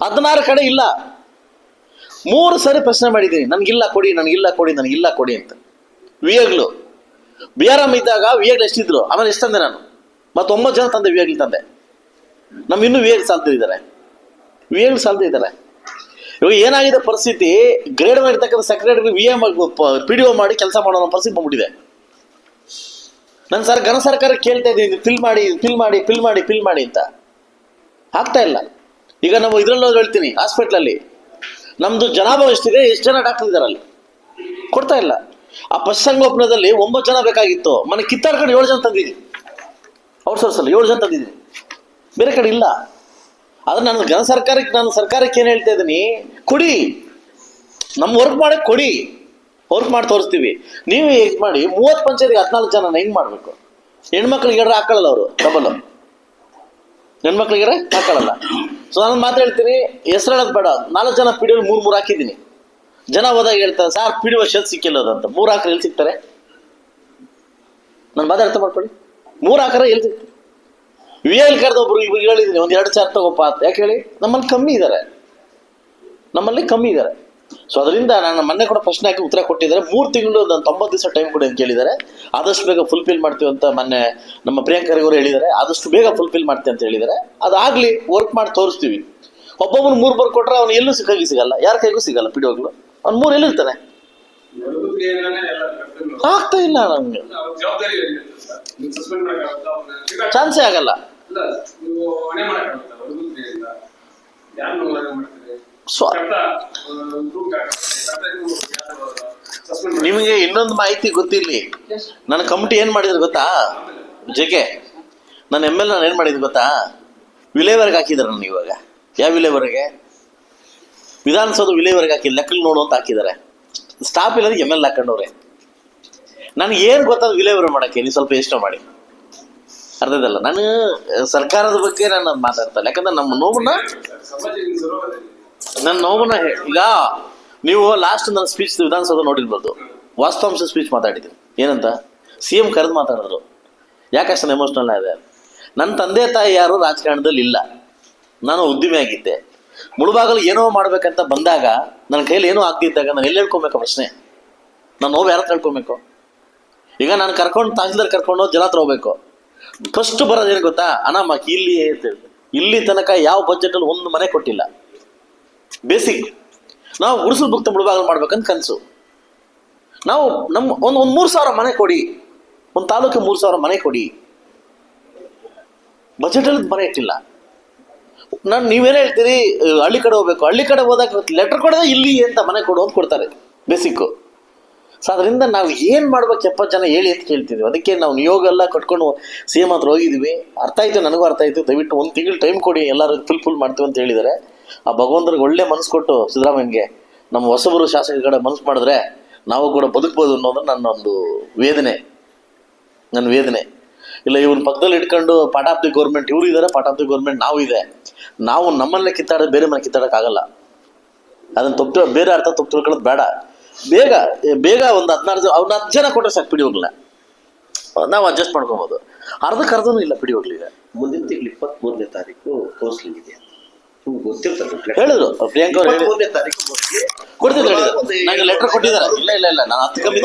ಹದಿನಾರು ಕಡೆ ಇಲ್ಲ. ಮೂರು ಸರಿ ಪ್ರಶ್ನೆ ಮಾಡಿದ್ದೀನಿ. ನನಗಿಲ್ಲ ಕೊಡಿ ನನಗಿಲ್ಲ ಕೊಡಿ ನನಗಿಲ್ಲ ಕೊಡಿ ಅಂತ. ವಿಯಗ್ಲು ಬಿ ಆರ್ ಎಂ ಇದ್ದಾಗ ವಿಯಗ್ಲು ಎಷ್ಟಿದ್ರು? ಆಮೇಲೆ ಎಷ್ಟು ತಂದೆ ನಾನು? ಮತ್ತೆ ಒಂಬತ್ತು ಜನ ತಂದೆ ವಿಯಗ್ಲು ತಂದೆ. ನಮ್ಮ ಇನ್ನೂ ವಿಯಗ್ ಸಾಲ್ತಿದ್ದಾರೆ ವಿಯಗ್ಲು ಇದ್ದಾರೆ ಇವಾಗ ಏನಾಗಿದೆ ಪರಿಸ್ಥಿತಿ? ಗ್ರೇಡ್ ಮಾಡಿರ್ತಕ್ಕಂಥ secretary V M P D O ಮಾಡಿ ಕೆಲಸ ಮಾಡೋ ಪರಿಸ್ಥಿತಿ ಬಂದ್ಬಿಟ್ಟಿದೆ. ನನ್ನ ಸರ್ ಘನ ಸರ್ಕಾರ ಕೇಳ್ತಾ ಇದ್ದೀನಿ ಫಿಲ್ ಮಾಡಿ ಫಿಲ್ ಮಾಡಿ ಫಿಲ್ ಮಾಡಿ ಫಿಲ್ ಮಾಡಿ ಅಂತ. ಆಗ್ತಾ ಇಲ್ಲ. ಈಗ ನಾವು ಇದ್ರಲ್ಲಿ ಹೇಳ್ತೀನಿ ಹಾಸ್ಪಿಟ್ಲಲ್ಲಿ ನಮ್ದು ಜನಾಭ ಎಷ್ಟಿದೆ, ಎಷ್ಟು ಜನ ಡಾಕ್ಟರ್ ಇದ್ದಾರೆ ಅಲ್ಲಿ ಕೊಡ್ತಾ ಇಲ್ಲ. ಆ ಪಶುಸಂಗೋಪನದಲ್ಲಿ ಒಂಬತ್ತು ಜನ ಬೇಕಾಗಿತ್ತು. ಮನೆ ಕಿತ್ತಾಡ್ಕೊಂಡು ಏಳು ಜನ ತಂದಿದ್ದೀನಿ. ಔಟ್ಸೋರ್ಸಲ್ಲಿ ಏಳು ಜನ ತಂದಿದ್ದೀನಿ. ಬೇರೆ ಕಡೆ ಇಲ್ಲ. ಆದ್ರೆ ನನ್ನ ಘನ ಸರ್ಕಾರಕ್ಕೆ ನಾನು ಸರ್ಕಾರಕ್ಕೆ ಏನು ಹೇಳ್ತಾ ಇದ್ದೀನಿ? ಕೊಡಿ. ನಮ್ಮ ವರ್ಕ್ ಮಾಡಕ್ಕೆ ಕೊಡಿ. ವರ್ಕ್ ಮಾಡಿ ತೋರಿಸ್ತೀವಿ. ನೀವು ಹೇಗೆ ಮಾಡಿ? ಮೂವತ್ತು ಪಂಚಾಯತ್ಗೆ ಹದಿನಾಲ್ಕು ಜನ ಹೆಂಗೆ ಮಾಡಬೇಕು? ಹೆಣ್ಮಕ್ಳಿಗೆ ಹೇಳ್ರೆ ಹಾಕೊಳ್ಳಲ್ಲ ಅವರು ಡಬಲ್ ಹೆಣ್ಮಕ್ಳಿಗೆ ಹಾಕೊಳ್ಳಲ್ಲ ಸೊ ನಾನು ಮಾತು ಹೇಳ್ತೀನಿ ಹೆಸರು ಹೇಳೋದು ಬೇಡ. ನಾಲ್ಕು ಜನ ಪಿ ಡಿ ಮೂರು ಮೂರು ಹಾಕಿದ್ದೀನಿ. ಜನ ಹೋದಾಗ ಹೇಳ್ತಾರೆ, ಸಾರ್ ಪಿ ಡಿ ಸಿಕ್ಕಿಲ್ಲ ಅಂತ. ಮೂರು ಹಾಕ್ರೆ ಎಲ್ಲಿ ಸಿಗ್ತಾರೆ? ನಾನು ಮಾತಾಡ್ತಾ ಮಾಡ್ಕೊಳ್ಳಿ. ಮೂರು ಹಾಕ್ರೆ ಎಲ್ಲಿ ಸಿಗ್ತಾರೆ? ವಿ ಎಲ್ ಕರೆದ ಒಬ್ರು ಇವ್ರಿಗೆ ಹೇಳಿದ್ದೀನಿ ಒಂದು ಎರಡು ಚಾರ್ಜ್ ತಗೋಪ್ಪ ಅಂತ. ಯಾಕೆ ಹೇಳಿ? ನಮ್ಮಲ್ಲಿ ಕಮ್ಮಿ ಇದ್ದಾರೆ ನಮ್ಮಲ್ಲಿ ಕಮ್ಮಿ ಇದ್ದಾರೆ ಸೊ ಅದರಿಂದ ನಾನು ಮೊನ್ನೆ ಕೂಡ ಪ್ರಶ್ನೆ ಹಾಕಿ ಉತ್ತರ ಕೊಟ್ಟಿದ್ದಾರೆ. ಮೂರು ತಿಂಗಳು ನಾನು ತೊಂಬತ್ತು ದಿವಸ ಟೈಮ್ ಕೊಡಿ ಅಂತ ಹೇಳಿದ್ದಾರೆ. ಆದಷ್ಟು ಬೇಗ ಫುಲ್ಫಿಲ್ ಮಾಡ್ತೀವಿ ಅಂತ ಮೊನ್ನೆ ನಮ್ಮ ಪ್ರಿಯಾಂಕರಿಗೂ ಹೇಳಿದ್ದಾರೆ. ಆದಷ್ಟು ಬೇಗ ಫುಲ್ಫಿಲ್ ಮಾಡ್ತೀವಿ ಅಂತ ಹೇಳಿದ್ದಾರೆ. ಅದಾಗಲಿ ವರ್ಕ್ ಮಾಡಿ ತೋರಿಸ್ತೀವಿ. ಒಬ್ಬೊಬ್ಬರು ಮೂರು ಬರ್ಕೊಟ್ರೆ ಅವ್ನು ಎಲ್ಲೂ ಕೈಗೂ ಸಿಗಲ್ಲ. ಯಾರ ಕೈಗೂ ಸಿಗಲ್ಲ ಪಿಡಿಯೋಗ್ಲು ಅವ್ನು ಮೂರು ಎಲ್ಲಿರ್ತಾನೆ? ಆಗ್ತಾ ಇಲ್ಲ ನಮ್ಗೆ. ಜವಾಬ್ದಾರಿ ಸಸ್ಪೆಂಡ್ ಮಾಡಕ್ಕಾಗುತ್ತಾ ಚಾನ್ಸೇ ಆಗಲ್ಲ. ನಿಮಗೆ ಇನ್ನೊಂದು ಮಾಹಿತಿ ಗೊತ್ತಿರಲಿ. ನನ್ನ ಕಮಿಟಿ ಏನು ಮಾಡಿದ್ರು ಗೊತ್ತಾ? ಜೆಕೆ ನನ್ನ ಎಂ ಎಲ್ ನಾನು ಏನು ಮಾಡಿದ್ರು ಗೊತ್ತಾ? ವಿಲೇವರ್ಗೆ ಹಾಕಿದಾರೆ ನಾನು ಇವಾಗ. ಯಾವ ವಿಲೇವರ್ಗೆ? ವಿಧಾನಸೌಧ ವಿಲೇವರ್ಗ್ ಹಾಕಿ ಲೆಕ್ಕಲ್ ನೋಡು ಅಂತ ಹಾಕಿದ್ದಾರೆ ಸ್ಟಾಪ್ ಇಲ್ಲದ ಎಂ ಎಲ್ ಹಾಕೊಂಡವ್ರೆ. ನನಗೆ ಏನು ಗೊತ್ತಾದ ವಿಲೇವರ್ ಮಾಡೋಕ್ಕೆ, ನೀವು ಸ್ವಲ್ಪ ಯೋಚನೆ ಮಾಡಿ. ಅರ್ಧದಲ್ಲ ನಾನು ಸರ್ಕಾರದ ಬಗ್ಗೆ ನಾನು ಮಾತಾಡ್ತಾ ಇಲ್ಲ ಯಾಕಂದ್ರೆ ನಮ್ಮ ನೋವನ್ನ ನನ್ನ ನೋವನ್ನ ಈಗ ನೀವು ಲಾಸ್ಟ್ ನನ್ನ ಸ್ಪೀಚ್ ವಿಧಾನಸೌಧ ನೋಡಿರ್ಬೋದು. ವಾಸ್ತವಾಂಶ ಸ್ಪೀಚ್ ಮಾತಾಡಿದ್ದೀನಿ. ಏನಂತ? ಸಿ ಎಂ ಕರೆದು ಮಾತಾಡಿದ್ರು. ಯಾಕೆ ಅಷ್ಟೊಂದು ಎಮೋಷ್ನಲ್ ಆಗಿದೆ ನನ್ನ ತಂದೆ ತಾಯಿ ಯಾರು ರಾಜಕಾರಣದಲ್ಲಿ ಇಲ್ಲ. ನಾನು ಉದ್ದಿಮೆ ಆಗಿದ್ದೆ ಮುಳುಬಾಗಲು ಏನೋ ಮಾಡ್ಬೇಕಂತ ಬಂದಾಗ ನನ್ನ ಕೈಯಲ್ಲಿ ಏನೋ ಆಗ್ದಿದ್ದಾಗ ನಾನು ಎಲ್ಲಿ ಹೇಳ್ಕೊಬೇಕು ಪ್ರಶ್ನೆ? ನಾನು ನೋವು ಯಾರು ಹೇಳ್ಕೊಬೇಕು? ಈಗ ನಾನು ಕರ್ಕೊಂಡು ತಹಸೀಲ್ದಾರ್ ಕರ್ಕೊಂಡು ಜನ ಹತ್ರ ಹೋಗ್ಬೇಕು. ಫಸ್ಟ್ ಬರೋದು ಏನು ಗೊತ್ತಾ? ಅನಾಮ ಇಲ್ಲಿ ಅಂತ. ಇಲ್ಲಿ ತನಕ ಯಾವ ಬಜೆಟಲ್ಲಿ ಒಂದು ಮನೆ ಕೊಟ್ಟಿಲ್ಲ. ಬೇಸಿಕ್ ನಾವು ಗುಡಿಸಲು ಭಕ್ತ ಮುಳುಬಾಗಲು ಮಾಡ್ಬೇಕಂತ ಕನಸು. ನಾವು ನಮ್ಮ ಒಂದು ಒಂದು ಮೂರು ಸಾವಿರ ಮನೆ ಕೊಡಿ. ಒಂದು ತಾಲೂಕಿಗೆ ಮೂರು ಸಾವಿರ ಮನೆ ಕೊಡಿ. ಬಜೆಟಲ್ಲಿ ಮನೆ ಇಟ್ಟಿಲ್ಲ. ನಾನು ನೀವೇನು ಹೇಳ್ತೀರಿ ಹಳ್ಳಿ ಕಡೆ ಹೋಗ್ಬೇಕು. ಹಳ್ಳಿ ಕಡೆ ಹೋದಾಗ ಲೆಟರ್ ಕೊಡೋದೇ ಇಲ್ಲಿ ಅಂತ ಮನೆ ಕೊಡು ಅಂತ ಕೊಡ್ತಾರೆ ಬೇಸಿಕ್ಕು ಸೊ ಅದರಿಂದ ನಾವು ಏನು ಮಾಡ್ಬೇಕು ಎಪ್ಪತ್ತು ಜನ ಹೇಳಿ ಅಂತ ಕೇಳ್ತಿದ್ವಿ. ಅದಕ್ಕೆ ನಾವು ನಿಯೋಗ ಎಲ್ಲ ಕಟ್ಕೊಂಡು ಸಿ ಎಂ ಹತ್ರ ಹೋಗಿದ್ವಿ ಅರ್ಥ ಆಯಿತು, ನನಗೂ ಅರ್ಥ ಆಯ್ತು. ದಯವಿಟ್ಟು ಒಂದು ತಿಂಗಳು ಟೈಮ್ ಕೊಡಿ, ಎಲ್ಲರೂ ಫುಲ್ ಫುಲ್ ಮಾಡ್ತೀವಿ ಅಂತ ಹೇಳಿದ್ದಾರೆ. ಆ ಭಗವಂತನಿಗೆ ಒಳ್ಳೆ ಮನಸ್ಸು ಕೊಟ್ಟು ಸಿದ್ದರಾಮಯ್ಯಗೆ ನಮ್ಮ ಹೊಸಬರು ಶಾಸಕರ ಕಡೆ ಮನಸ್ಸು ಮಾಡಿದ್ರೆ ನಾವು ಕೂಡ ಬದುಕ್ಬೋದು ಅನ್ನೋದು ನನ್ನ ಒಂದು ವೇದನೆ. ನನ್ನ ವೇದನೆ. ಇಲ್ಲ ಇವ್ನ ಪಕ್ಕದಲ್ಲಿ ಇಟ್ಕೊಂಡು ಪಾಠ ಆಫ್ ದಿ ಗೌರ್ಮೆಂಟ್ ಇವ್ರು ಇದ್ದಾರೆ ಪಾಠ ಆಫ್ ದಿ ಗೌರ್ಮೆಂಟ್ ನಾವು ಇದೆ. ನಾವು ನಮ್ಮಲ್ಲೇ ಕಿತ್ತಾಡೋದು ಬೇರೆ ಮನೆ ಕಿತ್ತಾಡೋಕ್ಕಾಗಲ್ಲ. ಅದನ್ನ ತಪ್ಪು ಬೇರೆ ಅರ್ಥ ತಪ್ಪು ತಿಳ್ಕೊಳ್ಳೋದು ಬೇಡ. ಬೇಗ ಬೇಗ ಒಂದು ಹದಿನಾರು ಜನ ಅವ್ನ ಹತ್ತು ಜನ ಕೊಟ್ಟರೆ ಸಾಕು ಪಿಡಿ ಹೋಗ್ಲ. ನಾವು ಅಡ್ಜಸ್ಟ್ ಮಾಡ್ಕೊಬೋದು. ಅರ್ಧಕ್ಕೆ ಅರ್ಧನೂ ಇಲ್ಲ ಪಿಡಿ ಹೋಗ್ಲಿ ಈಗ ಮುಂದಿನ ತಿಂಗಳು ಇಪ್ಪತ್ತ್ ಮೂರನೇ ತಾರೀಕು ಕೌನ್ಸಿಲಿಂಗ್ ಇದೆ. ಹೇಳಿದ್ರು ಪ್ರಿಯಾಂಕಾ ಅವ್ರು ಕೊಡ್ತಿದ್ರು ಲೆಟರ್ ಕೊಟ್ಟಿದ್ದಾರೆ. ಇಲ್ಲ ಇಲ್ಲ ಇಲ್ಲ ನಾನು ಹತ್ತು ಕಮ್ಮಿ